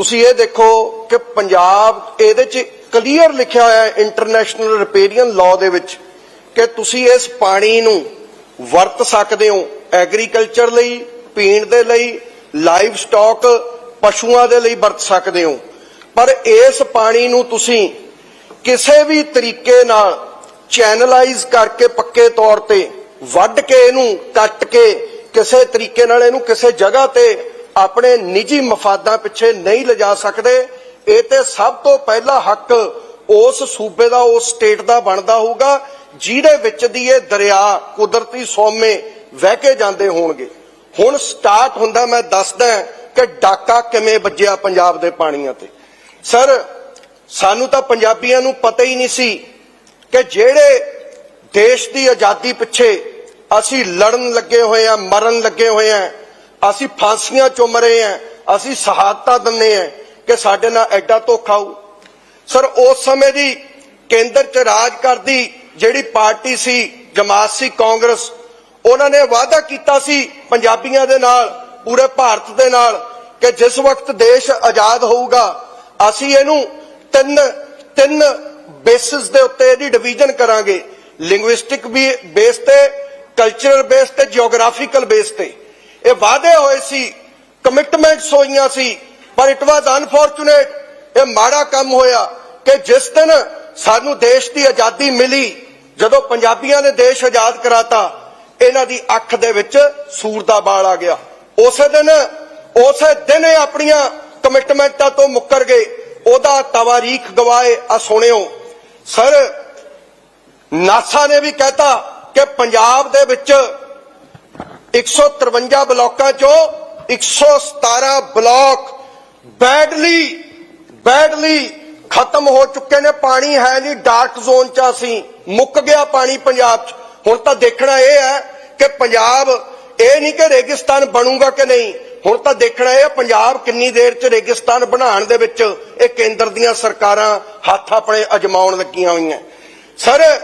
ਤੁਸੀਂ ਇਹ ਦੇਖੋ ਕਿ ਪੰਜਾਬ ਇਹਦੇ 'ਚ ਕਲੀਅਰ ਲਿਖਿਆ ਹੋਇਆ ਹੈ ਇੰਟਰਨੈਸ਼ਨਲ ਰਿਪੇਰੀਅਨ ਲਾਅ ਦੇ ਵਿੱਚ ਕਿ ਤੁਸੀਂ ਇਸ ਪਾਣੀ ਨੂੰ ਵਰਤ ਸਕਦੇ ਹੋ ਐਗਰੀਕਲਚਰ ਲਈ, ਪੀਣ ਦੇ ਲਈ ਲਾਈਵ ਸਟਾਕ ਪਸ਼ੂਆਂ ਦੇ ਲਈ ਵਰਤ ਸਕਦੇ ਹੋ। ਪਰ ਇਸ ਪਾਣੀ ਨੂੰ ਤੁਸੀਂ ਕਿਸੇ ਵੀ ਤਰੀਕੇ ਨਾਲ ਚੈਨਲਾਈਜ਼ ਕਰਕੇ ਪੱਕੇ ਤੌਰ ਤੇ ਵੱਢ ਕੇ ਇਹਨੂੰ ਕੱਟ ਕੇ ਕਿਸੇ ਤਰੀਕੇ ਨਾਲ ਇਹਨੂੰ ਕਿਸੇ ਜਗ੍ਹਾ ਤੇ ਆਪਣੇ ਨਿੱਜੀ ਮਫਾਦਾਂ ਪਿੱਛੇ ਨਹੀਂ ਲਿਜਾ ਸਕਦੇ। ਇਹ ਤੇ ਸਭ ਤੋਂ ਪਹਿਲਾ ਹੱਕ ਉਸ ਸੂਬੇ ਦਾ, ਉਸ ਸਟੇਟ ਦਾ ਬਣਦਾ ਹੋਊਗਾ, ਜਿਹਦੇ ਵਿੱਚ ਦੀ ਇਹ ਦਰਿਆ ਕੁਦਰਤੀ ਸੋਮੇ ਵਹਿ ਕੇ ਜਾਂਦੇ ਹੋਣਗੇ। ਹੁਣ ਸਟਾਰਟ ਹੁੰਦਾ, ਮੈਂ ਦੱਸਦਾ ਕਿ ਡਾਕਾ ਕਿਵੇਂ ਵੱਜਿਆ ਪੰਜਾਬ ਦੇ ਪਾਣੀਆਂ ਤੇ। ਸਰ, ਸਾਨੂੰ ਤਾਂ ਪੰਜਾਬੀਆਂ ਨੂੰ ਪਤਾ ਹੀ ਨਹੀਂ ਸੀ ਕਿ ਜਿਹੜੇ ਦੇਸ਼ ਦੀ ਆਜ਼ਾਦੀ ਪਿੱਛੇ ਅਸੀਂ ਲੜਨ ਲੱਗੇ ਹੋਏ ਆ ਮਰਨ ਲੱਗੇ ਹੋਏ ਆ ਅਸੀਂ ਫਾਂਸੀਆਂ ਚੁੰਮ ਰਹੇ ਆ। ਅਸੀਂ ਸ਼ਹਾਦਤਾਂ ਦਿੰਨੇ ਆ ਕਿ ਸਾਡੇ ਨਾਲ ਐਡਾ ਧੋਖਾ ਹੋਊ। ਸਰ, ਉਸ ਸਮੇਂ ਦੀ ਕੇਂਦਰ 'ਚ ਰਾਜ ਕਰਦੀ ਜਿਹੜੀ ਪਾਰਟੀ ਸੀ, ਜਮਾਤ ਸੀ ਕਾਂਗਰਸ, ਉਹਨਾਂ ਨੇ ਵਾਅਦਾ ਕੀਤਾ ਸੀ ਪੰਜਾਬੀਆਂ ਦੇ ਨਾਲ, ਪੂਰੇ ਭਾਰਤ ਦੇ ਨਾਲ, ਕਿ ਜਿਸ ਵਕਤ ਦੇਸ਼ ਆਜ਼ਾਦ ਹੋਊਗਾ, ਅਸੀਂ ਇਹਨੂੰ ਤਿੰਨ ਤਿੰਨ ਬੇਸਿਸ ਦੇ ਉੱਤੇ ਇਹਦੀ ਡਿਵੀਜ਼ਨ ਕਰਾਂਗੇ। ਲਿੰਗੁਇਸਟਿਕ ਵੀ ਬੇਸ ਤੇ ਕਲਚਰਲ ਬੇਸ ਤੇ ਜੀਓਗ੍ਰਾਫੀਕਲ ਬੇਸ ਤੇ। ਇਹ ਵਾਅਦੇ ਹੋਏ ਸੀ ਕਮਿਟਮੈਂਟਸ ਹੋਈਆਂ ਸੀ, ਪਰ ਇਟ ਵਾਸ ਅਨਫੋਰਚੂਨੇਟ ਇਹ ਮਾੜਾ ਕੰਮ ਹੋਇਆ ਕਿ ਜਿਸ ਦਿਨ ਸਾਨੂੰ ਦੇਸ਼ ਦੀ ਆਜ਼ਾਦੀ ਮਿਲੀ, ਜਦੋਂ ਪੰਜਾਬੀਆਂ ਨੇ ਦੇਸ਼ ਆਜ਼ਾਦ ਕਰਾਤਾ, ਇਹਨਾਂ ਦੀ ਅੱਖ ਦੇ ਵਿੱਚ ਸੂਰ ਦਾ ਬਾਲ ਆ ਗਿਆ। ਉਸੇ ਦਿਨ ਉਸੇ ਦਿਨ ਇਹ ਆਪਣੀਆਂ ਕਮਿਟਮੈਂਟਾਂ ਤੋਂ ਮੁੱਕਰ ਗਏ। ਉਹਦਾ ਤਵਾਰੀਖ ਗਵਾਏ ਆ ਸੁਣਿਓ। ਸਰ, ਨਾਸਾ ਨੇ ਵੀ ਕਹਿਤਾ ਕਿ ਪੰਜਾਬ ਦੇ ਵਿੱਚ 153 ਬਲਾਕਾਂ ਚੋਂ 117 ਬਲਾਕ ਬੈਡਲੀ ਬੈਡਲੀ ਖਤਮ ਹੋ ਚੁੱਕੇ ਨੇ। ਪਾਣੀ ਹੈ ਨਹੀਂ, ਡਾਰਕ ਜ਼ੋਨ ਚ ਅਸੀਂ ਮੁੱਕ ਗਿਆ ਪਾਣੀ ਪੰਜਾਬ ਚ। ਹੁਣ ਤਾਂ ਦੇਖਣਾ ਇਹ ਹੈ ਕਿ ਪੰਜਾਬ, ਇਹ ਨਹੀਂ ਕਿ ਰੇਗਿਸਤਾਨ ਬਣੂਗਾ ਕਿ ਨਹੀਂ। ਹੁਣ ਤਾਂ ਦੇਖਣਾ ਇਹ ਪੰਜਾਬ ਕਿੰਨੀ ਦੇਰ ਚ ਰੇਗਿਸਤਾਨ ਬਣਾਉਣ ਦੇ ਵਿੱਚ ਇਹ ਕੇਂਦਰ ਦੀਆਂ ਸਰਕਾਰਾਂ ਹੱਥ ਆਪਣੇ ਅਜਮਾਉਣ ਲੱਗੀਆਂ ਹੋਈਆਂ। ਸਰ,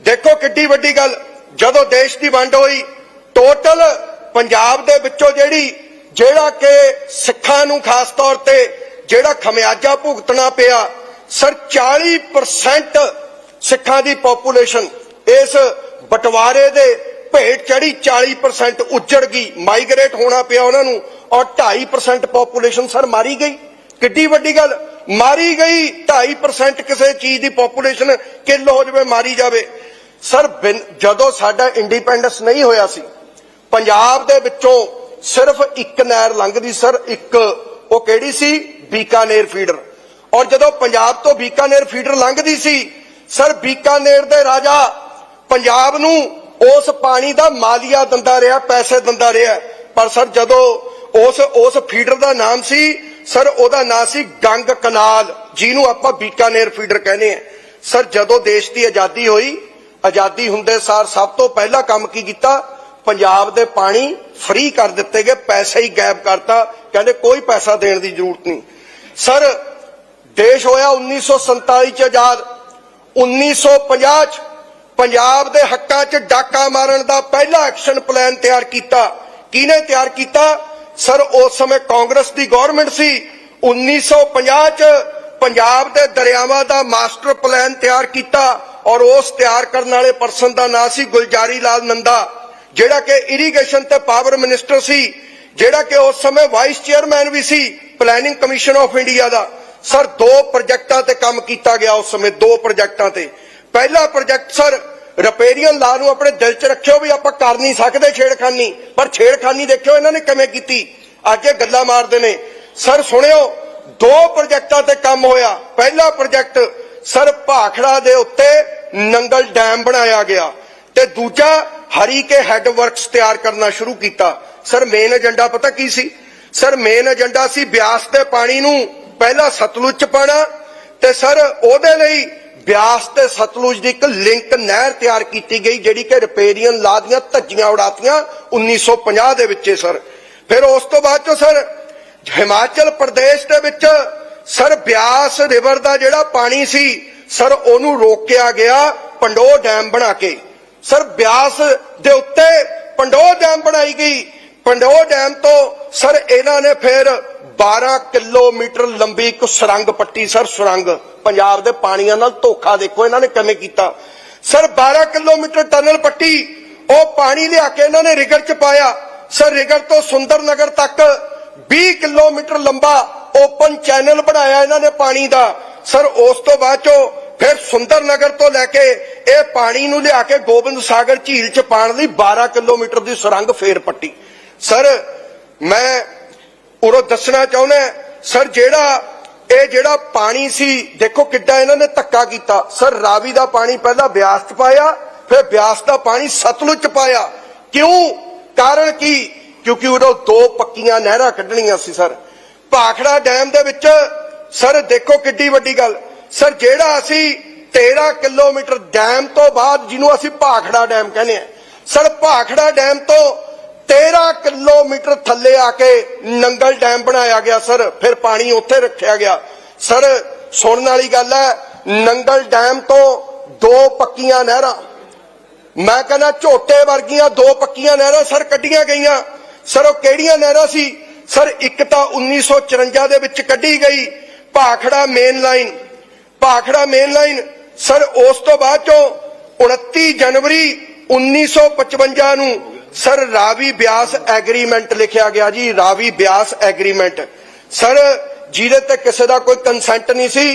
ਦੇਖੋ ਕਿੱਡੀ ਵੱਡੀ ਗੱਲ। ਜਦੋਂ ਦੇਸ਼ ਦੀ ਵੰਡ ਹੋਈ ਟੋਟਲ ਪੰਜਾਬ ਦੇ ਵਿੱਚੋਂ ਜਿਹੜੀ, ਜਿਹੜਾ ਕਿ ਸਿੱਖਾਂ ਨੂੰ ਖਾਸ ਤੌਰ ਤੇ ਜਿਹੜਾ ਖਮਿਆਜਾ ਭੁਗਤਣਾ ਪਿਆ, ਸਰ 40% ਸਿੱਖਾਂ ਦੀ ਪੋਪੂਲੇਸ਼ਨ ਇਸ ਬਟਵਾਰੇ ਦੇ ਭੇਟ ਚੜੀ 40% ਉੱਜੜ ਗਈ ਮਾਈਗ੍ਰੇਟ ਹੋਣਾ ਪਿਆ ਉਹਨਾਂ ਨੂੰ ਔਰ 2.5% ਪੋਪੂਲੇਸ਼ਨ ਸਰ ਮਾਰੀ ਗਈ। ਕਿੱਡੀ ਵੱਡੀ ਗੱਲ, ਮਾਰੀ ਗਈ 2.5% ਕਿਸੇ ਚੀਜ਼ ਦੀ ਪੋਪੂਲੇਸ਼ਨ ਕਿੱਲ ਹੋ ਜਾਵੇ ਮਾਰੀ ਜਾਵੇ। ਸਰ ਜਦੋਂ ਸਾਡਾ ਇੰਡੀਪੈਂਡੈਂਸ ਨਹੀਂ ਹੋਇਆ ਸੀ ਪੰਜਾਬ ਦੇ ਵਿੱਚੋਂ ਸਿਰਫ ਇੱਕ ਨਹਿਰ ਲੰਘਦੀ ਸਰ, ਇੱਕ, ਉਹ ਕਿਹੜੀ ਸੀ? ਬੀਕਾਨੇਰ ਫੀਡਰ। ਔਰ ਜਦੋਂ ਪੰਜਾਬ ਤੋਂ ਬੀਕਾਨੇਰ ਫੀਡਰ ਲੰਘਦੀ ਸੀ, ਸਰ, ਬੀਕਾਨੇਰ ਦੇ ਰਾਜਾ ਪੰਜਾਬ ਨੂੰ ਉਸ ਪਾਣੀ ਦਾ ਮਾਲੀਆ ਦਿੰਦਾ ਰਿਹਾ, ਪੈਸੇ ਦਿੰਦਾ ਰਿਹਾ। ਪਰ ਸਰ, ਜਦੋਂ ਉਸ ਉਸ ਫੀਡਰ ਦਾ ਨਾਮ ਸੀ, ਸਰ, ਉਹਦਾ ਨਾਮ ਸੀ ਗੰਗ ਕਨਾਲ, ਜਿਹਨੂੰ ਆਪਾਂ ਬੀਕਾਨੇਰ ਫੀਡਰ ਕਹਿੰਦੇ ਆ ਸਰ, ਜਦੋਂ ਦੇਸ਼ ਦੀ ਆਜ਼ਾਦੀ ਹੋਈ, ਆਜ਼ਾਦੀ ਹੁੰਦੇ ਸਾਰ ਸਭ ਤੋਂ ਪਹਿਲਾ ਕੰਮ ਕੀ ਕੀਤਾ? ਪੰਜਾਬ ਦੇ ਪਾਣੀ ਫ੍ਰੀ ਕਰ ਦਿੱਤੇ ਗਏ, ਪੈਸੇ ਹੀ ਗਾਇਬ ਕਰਤਾ। ਕਹਿੰਦੇ ਕੋਈ ਪੈਸਾ ਦੇਣ ਦੀ ਜ਼ਰੂਰਤ ਨਹੀਂ। ਸਰ, ਦੇਸ਼ ਹੋਇਆ 1947 ਚ ਆਜ਼ਾਦ। 1950 ਚ ਪੰਜਾਬ ਦੇ ਹੱਕਾਂ 'ਚ ਡਾਕਾ ਮਾਰਨ ਦਾ ਪਹਿਲਾ ਐਕਸ਼ਨ ਪਲਾਨ ਤਿਆਰ ਕੀਤਾ। ਕਿਹਨੇ ਤਿਆਰ ਕੀਤਾ? ਸਰ, ਉਸ ਸਮੇਂ ਕਾਂਗਰਸ ਦੀ ਗਵਰਨਮੈਂਟ ਸੀ। 1950 ਚ ਪੰਜਾਬ ਦੇ ਦਰਿਆਵਾਂ ਦਾ ਮਾਸਟਰ ਪਲਾਨ ਤਿਆਰ ਕੀਤਾ ਔਰ ਉਸ ਤਿਆਰ ਕਰਨ ਵਾਲੇ ਪਰਸਨ ਦਾ ਨਾਂ ਸੀ ਗੁਲਜਾਰੀ ਲਾਲ ਨੰਦਾ। ਜਿਹੜਾ ਕਿ ਇਰੀਗੇਸ਼ਨ ਤੇ ਪਾਵਰ ਮਿਨਿਸਟਰ ਸੀ, ਜਿਹੜਾ ਕਿ ਉਸ ਸਮੇਂ ਵਾਈਸ ਚੇਅਰਮੈਨ ਵੀ ਸੀ ਪਲੈਨਿੰਗ ਕਮਿਸ਼ਨ ਆਫ ਇੰਡੀਆ ਦਾ। ਸਰ ਦੋ ਪ੍ਰੋਜੈਕਟਾਂ ਤੇ ਕੰਮ ਕੀਤਾ ਗਿਆ ਉਸ ਸਮੇਂ, ਦੋ ਪ੍ਰੋਜੈਕਟਾਂ ਤੇ। ਪਹਿਲਾ ਪ੍ਰੋਜੈਕਟ ਸਰ ਰਿਪੇਰੀਅਨ ਲਾ ਨੂੰ ਆਪਣੇ ਦਿਲ 'ਚ ਰੱਖਿਓ ਵੀ ਆਪਾਂ ਕਰ ਨਹੀਂ ਸਕਦੇ ਛੇੜਖਾਨੀ, ਪਰ ਛੇੜਖਾਨੀ ਦੇਖਿਓ ਇਹਨਾਂ ਨੇ ਕਿਵੇਂ ਕੀਤੀ। ਅੱਜ ਇਹ ਗੱਲਾਂ ਮਾਰਦੇ ਨੇ। ਸਰ ਸੁਣਿਓ, ਦੋ ਪ੍ਰੋਜੈਕਟਾਂ ਤੇ ਕੰਮ ਹੋਇਆ। ਪਹਿਲਾ ਪ੍ਰੋਜੈਕਟ ਸਰ ਭਾਖੜਾ ਦੇ ਉੱਤੇ ਨੰਗਲ ਡੈਮ ਬਣਾਇਆ ਗਿਆ। ਤੇ ਦੂਜਾ ਹਰੀਕੇ ਹੈੱਡ ਵਰਕਸ ਤਿਆਰ ਕਰਨਾ ਸ਼ੁਰੂ ਕੀਤਾ। ਸਰ ਮੇਨ ਏਜੰਡਾ ਪਤਾ ਕੀ ਸੀ? ਸਰ ਮੇਨ ਏਜੰਡਾ ਸੀ ਬਿਆਸ ਦੇ ਪਾਣੀ ਨੂੰ ਪਹਿਲਾਂ ਸਤਲੁਜ ਚ ਪਾਣਾ ਤੇ ਸਰ, ਉਹਦੇ ਲਈ ਬਿਆਸ ਤੇ ਸਤਲੁਜ ਦੀ ਇੱਕ ਲਿੰਕ ਨਹਿਰ ਤਿਆਰ ਕੀਤੀ ਗਈ, ਜਿਹੜੀ ਕਿ ਰਿਪੇਰੀਅਨ ਲਾ ਦੀਆਂ ਧੱਜੀਆਂ ਉਡਾਤੀਆਂ 1950 ਦੇ ਵਿੱਚ ਸਰ। ਫਿਰ ਉਸ ਤੋਂ ਬਾਅਦ ਚੋਂ ਸਰ, ਹਿਮਾਚਲ ਪ੍ਰਦੇਸ਼ ਦੇ ਵਿੱਚ ਸਰ, ਬਿਆਸ ਰਿਵਰ ਦਾ ਜਿਹੜਾ ਪਾਣੀ ਸੀ, ਸਰ, ਉਹਨੂੰ ਰੋਕਿਆ ਗਿਆ ਪੰਡੋ ਡੈਮ ਬਣਾ ਕੇ। ਸਰ ਬਿਆਸ ਦੇ ਉੱਤੇ ਪੰਡੋ ਡੈਮ ਬਣਾਈ ਗਈ। ਪੰਡੋ ਡੈਮ ਤੋਂ ਸਰ ਇਹਨਾਂ ਨੇ ਫਿਰ 12 ਕਿਲੋਮੀਟਰ ਲੰਬੀ ਇੱਕ ਸੁਰੰਗ ਪੱਟੀ ਸਰ, ਸੁਰੰਗ। ਪੰਜਾਬ ਦੇ ਪਾਣੀਆਂ ਨਾਲ ਧੋਖਾ ਦੇਖੋ, ਇਹਨਾਂ ਨੇ ਕਿਵੇਂ ਕੀਤਾ। ਸਰ 12 ਕਿਲੋਮੀਟਰ ਟਨਲ ਪੱਟੀ, ਉਹ ਪਾਣੀ ਲਿਆ ਕੇ ਇਹਨਾਂ ਨੇ ਰਿਗਰ ਚ ਪਾਇਆ। ਸਰ ਰਿਗਰ ਤੋਂ ਸੁੰਦਰ ਨਗਰ ਤੱਕ 20 ਕਿਲੋਮੀਟਰ ਲੰਬਾ ਓਪਨ ਚੈਨਲ ਬਣਾਇਆ ਇਹਨਾਂ ਨੇ ਪਾਣੀ ਦਾ। ਸਰ ਉਸ ਤੋਂ ਬਾਅਦ ਚੋਂ ਫਿਰ ਸੁੰਦਰ ਨਗਰ ਤੋਂ ਲੈ ਕੇ ਇਹ ਪਾਣੀ ਨੂੰ ਲਿਆ ਕੇ ਗੋਬਿੰਦ ਸਾਗਰ ਝੀਲ ਚ ਪਾਣ ਲਈ 12 ਕਿਲੋਮੀਟਰ ਦੀ ਸੁਰੰਗ ਫੇਰ ਪੱਟੀ। ਸਰ, ਮੈਂ ਉਰੋਂ ਦੱਸਣਾ ਚਾਹੁੰਦਾ ਸਰ, ਜਿਹੜਾ, ਇਹ ਜਿਹੜਾ ਪਾਣੀ ਸੀ, ਦੇਖੋ ਕਿੱਡਾ ਇਹਨਾਂ ਨੇ ਧੱਕਾ ਕੀਤਾ। ਸਰ, ਰਾਵੀ ਦਾ ਪਾਣੀ ਪਹਿਲਾਂ ਬਿਆਸ ਚ ਪਾਇਆ, ਫਿਰ ਬਿਆਸ ਦਾ ਪਾਣੀ ਸਤਲੁਜ ਚ ਪਾਇਆ। ਕਿਉਂ? ਕਾਰਨ ਕੀ? ਕਿਉਂਕਿ ਉਦੋਂ ਦੋ ਪੱਕੀਆਂ ਨਹਿਰਾਂ ਕੱਢਣੀਆਂ ਸੀ, ਸਰ। ਭਾਖੜਾ ਡੈਮ ਦੇ ਵਿੱਚ, ਸਰ, ਦੇਖੋ ਕਿੱਡੀ ਵੱਡੀ ਗੱਲ। ਸਰ, ਜਿਹੜਾ ਅਸੀਂ 13 ਕਿਲੋਮੀਟਰ ਡੈਮ ਤੋਂ ਬਾਅਦ ਜਿਹਨੂੰ ਅਸੀਂ ਭਾਖੜਾ ਡੈਮ ਕਹਿੰਦੇ ਆ ਸਰ, ਭਾਖੜਾ ਡੈਮ ਤੋਂ 13 ਕਿਲੋਮੀਟਰ ਥੱਲੇ ਆ ਕੇ ਨੰਗਲ ਡੈਮ ਬਣਾਇਆ ਗਿਆ, ਸਰ, ਫਿਰ ਪਾਣੀ ਉੱਥੇ ਰੱਖਿਆ ਗਿਆ। ਸਰ, ਸੁਣਨ ਵਾਲੀ ਗੱਲ ਹੈ, ਨੰਗਲ ਡੈਮ ਤੋਂ ਦੋ ਪੱਕੀਆਂ ਨਹਿਰਾਂ। ਮੈਂ ਕਹਿੰਦਾ ਝੋਟੇ ਵਰਗੀਆਂ ਦੋ ਪੱਕੀਆਂ ਨਹਿਰਾਂ ਸਰ ਕੱਢੀਆਂ ਗਈਆਂ। ਸਰ, ਉਹ ਕਿਹੜੀਆਂ ਨਹਿਰਾਂ ਸੀ? ਸਰ, ਇੱਕ ਤਾਂ 1954 ਦੇ ਵਿੱਚ ਕੱਢੀ ਗਈ, Bhakra main line Bhakra main line sir, ਉਸ ਤੋਂ ਬਾਅਦ ਚੋਂ 29 ਜਨਵਰੀ 1955 ਨੂੰ ਸਰ, ਰਾਵੀ ਬਿਆਸ ਐਗਰੀਮੈਂਟ ਲਿਖਿਆ ਗਿਆ ਜੀ, ਰਾਵੀ ਬਿਆਸ ਐਗਰੀਮੈਂਟ ਸਰ, ਜਿਹਦੇ ਤੇ ਕਿਸੇ ਦਾ ਕੋਈ ਕੰਸੈਂਟ ਨਹੀਂ ਸੀ,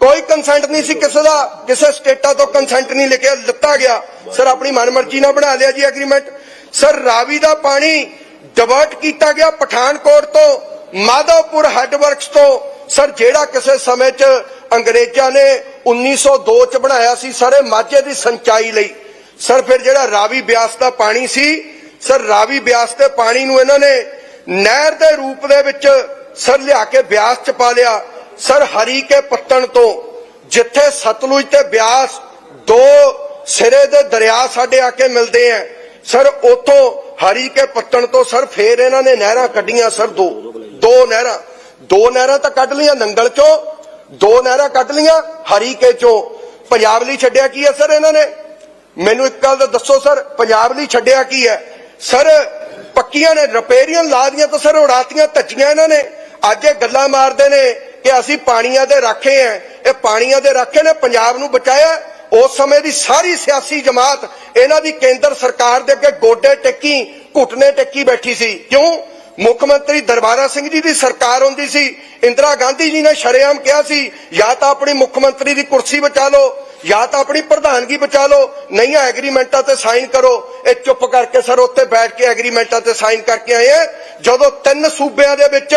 ਕੋਈ ਕੰਸੈਂਟ ਨਹੀਂ ਸੀ ਕਿਸੇ ਦਾ, ਕਿਸੇ ਸਟੇਟਾਂ ਤੋਂ ਕੰਸੈਂਟ ਨਹੀਂ ਲਿਖਿਆ ਦਿੱਤਾ ਗਿਆ। ਸਰ, ਆਪਣੀ ਮਨਮਰਜ਼ੀ ਨਾਲ ਬਣਾ ਲਿਆ ਜੀ ਐਗਰੀਮੈਂਟ ਸਰ, ਰਾਵੀ ਦਾ ਪਾਣੀ ਡਿਵਰਟ ਕੀਤਾ ਗਿਆ ਪਠਾਨਕੋਟ ਤੋਂ, ਮਾਧਵਪੁਰ ਹੈੱਡਵਰਕਸ ਤੋਂ। ਸਰ, ਜਿਹੜਾ ਕਿਸੇ ਸਮੇਂ 'ਚ ਅੰਗਰੇਜ਼ਾਂ ਨੇ 1902 'ਚ ਬਣਾਇਆ ਸੀ, ਸਾਰੇ ਮਾਝੇ ਦੀ ਸਿੰਚਾਈ ਲਈ। ਸਰ, ਫਿਰ ਜਿਹੜਾ ਰਾਵੀ ਬਿਆਸ ਦਾ ਪਾਣੀ ਸੀ, ਸਰ, ਰਾਵੀ ਬਿਆਸ ਦੇ ਪਾਣੀ ਨੂੰ ਇਹਨਾਂ ਨੇ ਨਹਿਰ ਦੇ ਰੂਪ ਦੇ ਵਿੱਚ ਸਰ, ਲਿਆ ਕੇ ਬਿਆਸ 'ਚ ਪਾ ਲਿਆ। ਸਰ ਹਰੀ ਕੇ ਪੱਤਣ ਤੋਂ ਜਿੱਥੇ ਸਤਲੁਜ ਤੇ ਬਿਆਸ ਦੋ ਸਿਰੇ ਦੇ ਦਰਿਆ ਸਾਡੇ ਆ ਕੇ ਮਿਲਦੇ ਆ ਸਰ, ਉਥੋਂ ਹਰੀ ਕੇ ਪੱਤਣ ਤੋਂ ਸਰ, ਫੇਰ ਇਹਨਾਂ ਨੇ ਨਹਿਰਾਂ ਕੱਢੀਆਂ ਸਰ, ਦੋ ਦੋ ਨਹਿਰਾਂ। ਦੋ ਨਹਿਰਾਂ ਤਾਂ ਕੱਢ ਲੀਆਂ ਨੰਗਲ ਚੋਂ, ਦੋ ਨਹਿਰਾਂ ਕੱਢ ਲੀਆਂ ਹਰੀਕੇ ਚੋਂ। ਪੰਜਾਬ ਲਈ ਛੱਡਿਆ ਕੀ ਹੈ ਸਰ ਇਹਨਾਂ ਨੇ? ਮੈਨੂੰ ਇੱਕ ਗੱਲ ਦੱਸੋ ਸਰ, ਪੰਜਾਬ ਲਈ ਛੱਡਿਆ ਕੀ ਹੈ? ਸਰ, ਪੱਕੀਆਂ ਨੇ ਰਿਪੇਰੀਅਨ ਲਾ ਦੀਆਂ ਤਾਂ ਸਰ, ਉਡਾਤੀਆਂ, ਧੱਜੀਆਂ ਇਹਨਾਂ ਨੇ। ਅੱਜ ਇਹ ਗੱਲਾਂ ਮਾਰਦੇ ਨੇ ਕਿ ਅਸੀਂ ਪਾਣੀਆਂ ਦੇ ਰਾਖੇ ਆ ਇਹ ਪਾਣੀਆਂ ਦੇ ਰਾਖੇ ਨੇ ਪੰਜਾਬ ਨੂੰ ਬਚਾਇਆ। ਉਸ ਸਮੇਂ ਦੀ ਸਾਰੀ ਸਿਆਸੀ ਜਮਾਤ ਇਹਨਾਂ ਦੀ ਕੇਂਦਰ ਸਰਕਾਰ ਦੇ ਅੱਗੇ ਗੋਡੇ ਟੇਕੀ, ਘੁੱਟਨੇ ਟੇਕੀ ਬੈਠੀ ਸੀ। ਕਿਉਂ? ਮੁੱਖ ਮੰਤਰੀ ਦਰਬਾਰਾ ਸਿੰਘ ਜੀ ਦੀ ਸਰਕਾਰ ਹੁੰਦੀ ਸੀ, ਇੰਦਰਾ ਗਾਂਧੀ ਜੀ ਨੇ ਸ਼ਰੇਆਮ ਕਿਹਾ ਸੀ, ਜਾਂ ਤਾਂ ਆਪਣੀ ਮੁੱਖ ਮੰਤਰੀ ਦੀ ਕੁਰਸੀ ਬਚਾ ਲਓ, ਜਾਂ ਤਾਂ ਆਪਣੀ ਪ੍ਰਧਾਨਗੀ ਬਚਾ ਲਓ, ਨਹੀਂ ਐਗਰੀਮੈਂਟਾਂ ਤੇ ਸਾਈਨ ਕਰੋ। ਇਹ ਚੁੱਪ ਕਰਕੇ ਸਰ ਉੱਥੇ ਬੈਠ ਕੇ ਐਗਰੀਮੈਂਟਾਂ ਤੇ ਸਾਈਨ ਕਰਕੇ ਆਏ ਆ। ਜਦੋਂ ਤਿੰਨ ਸੂਬਿਆਂ ਦੇ ਵਿੱਚ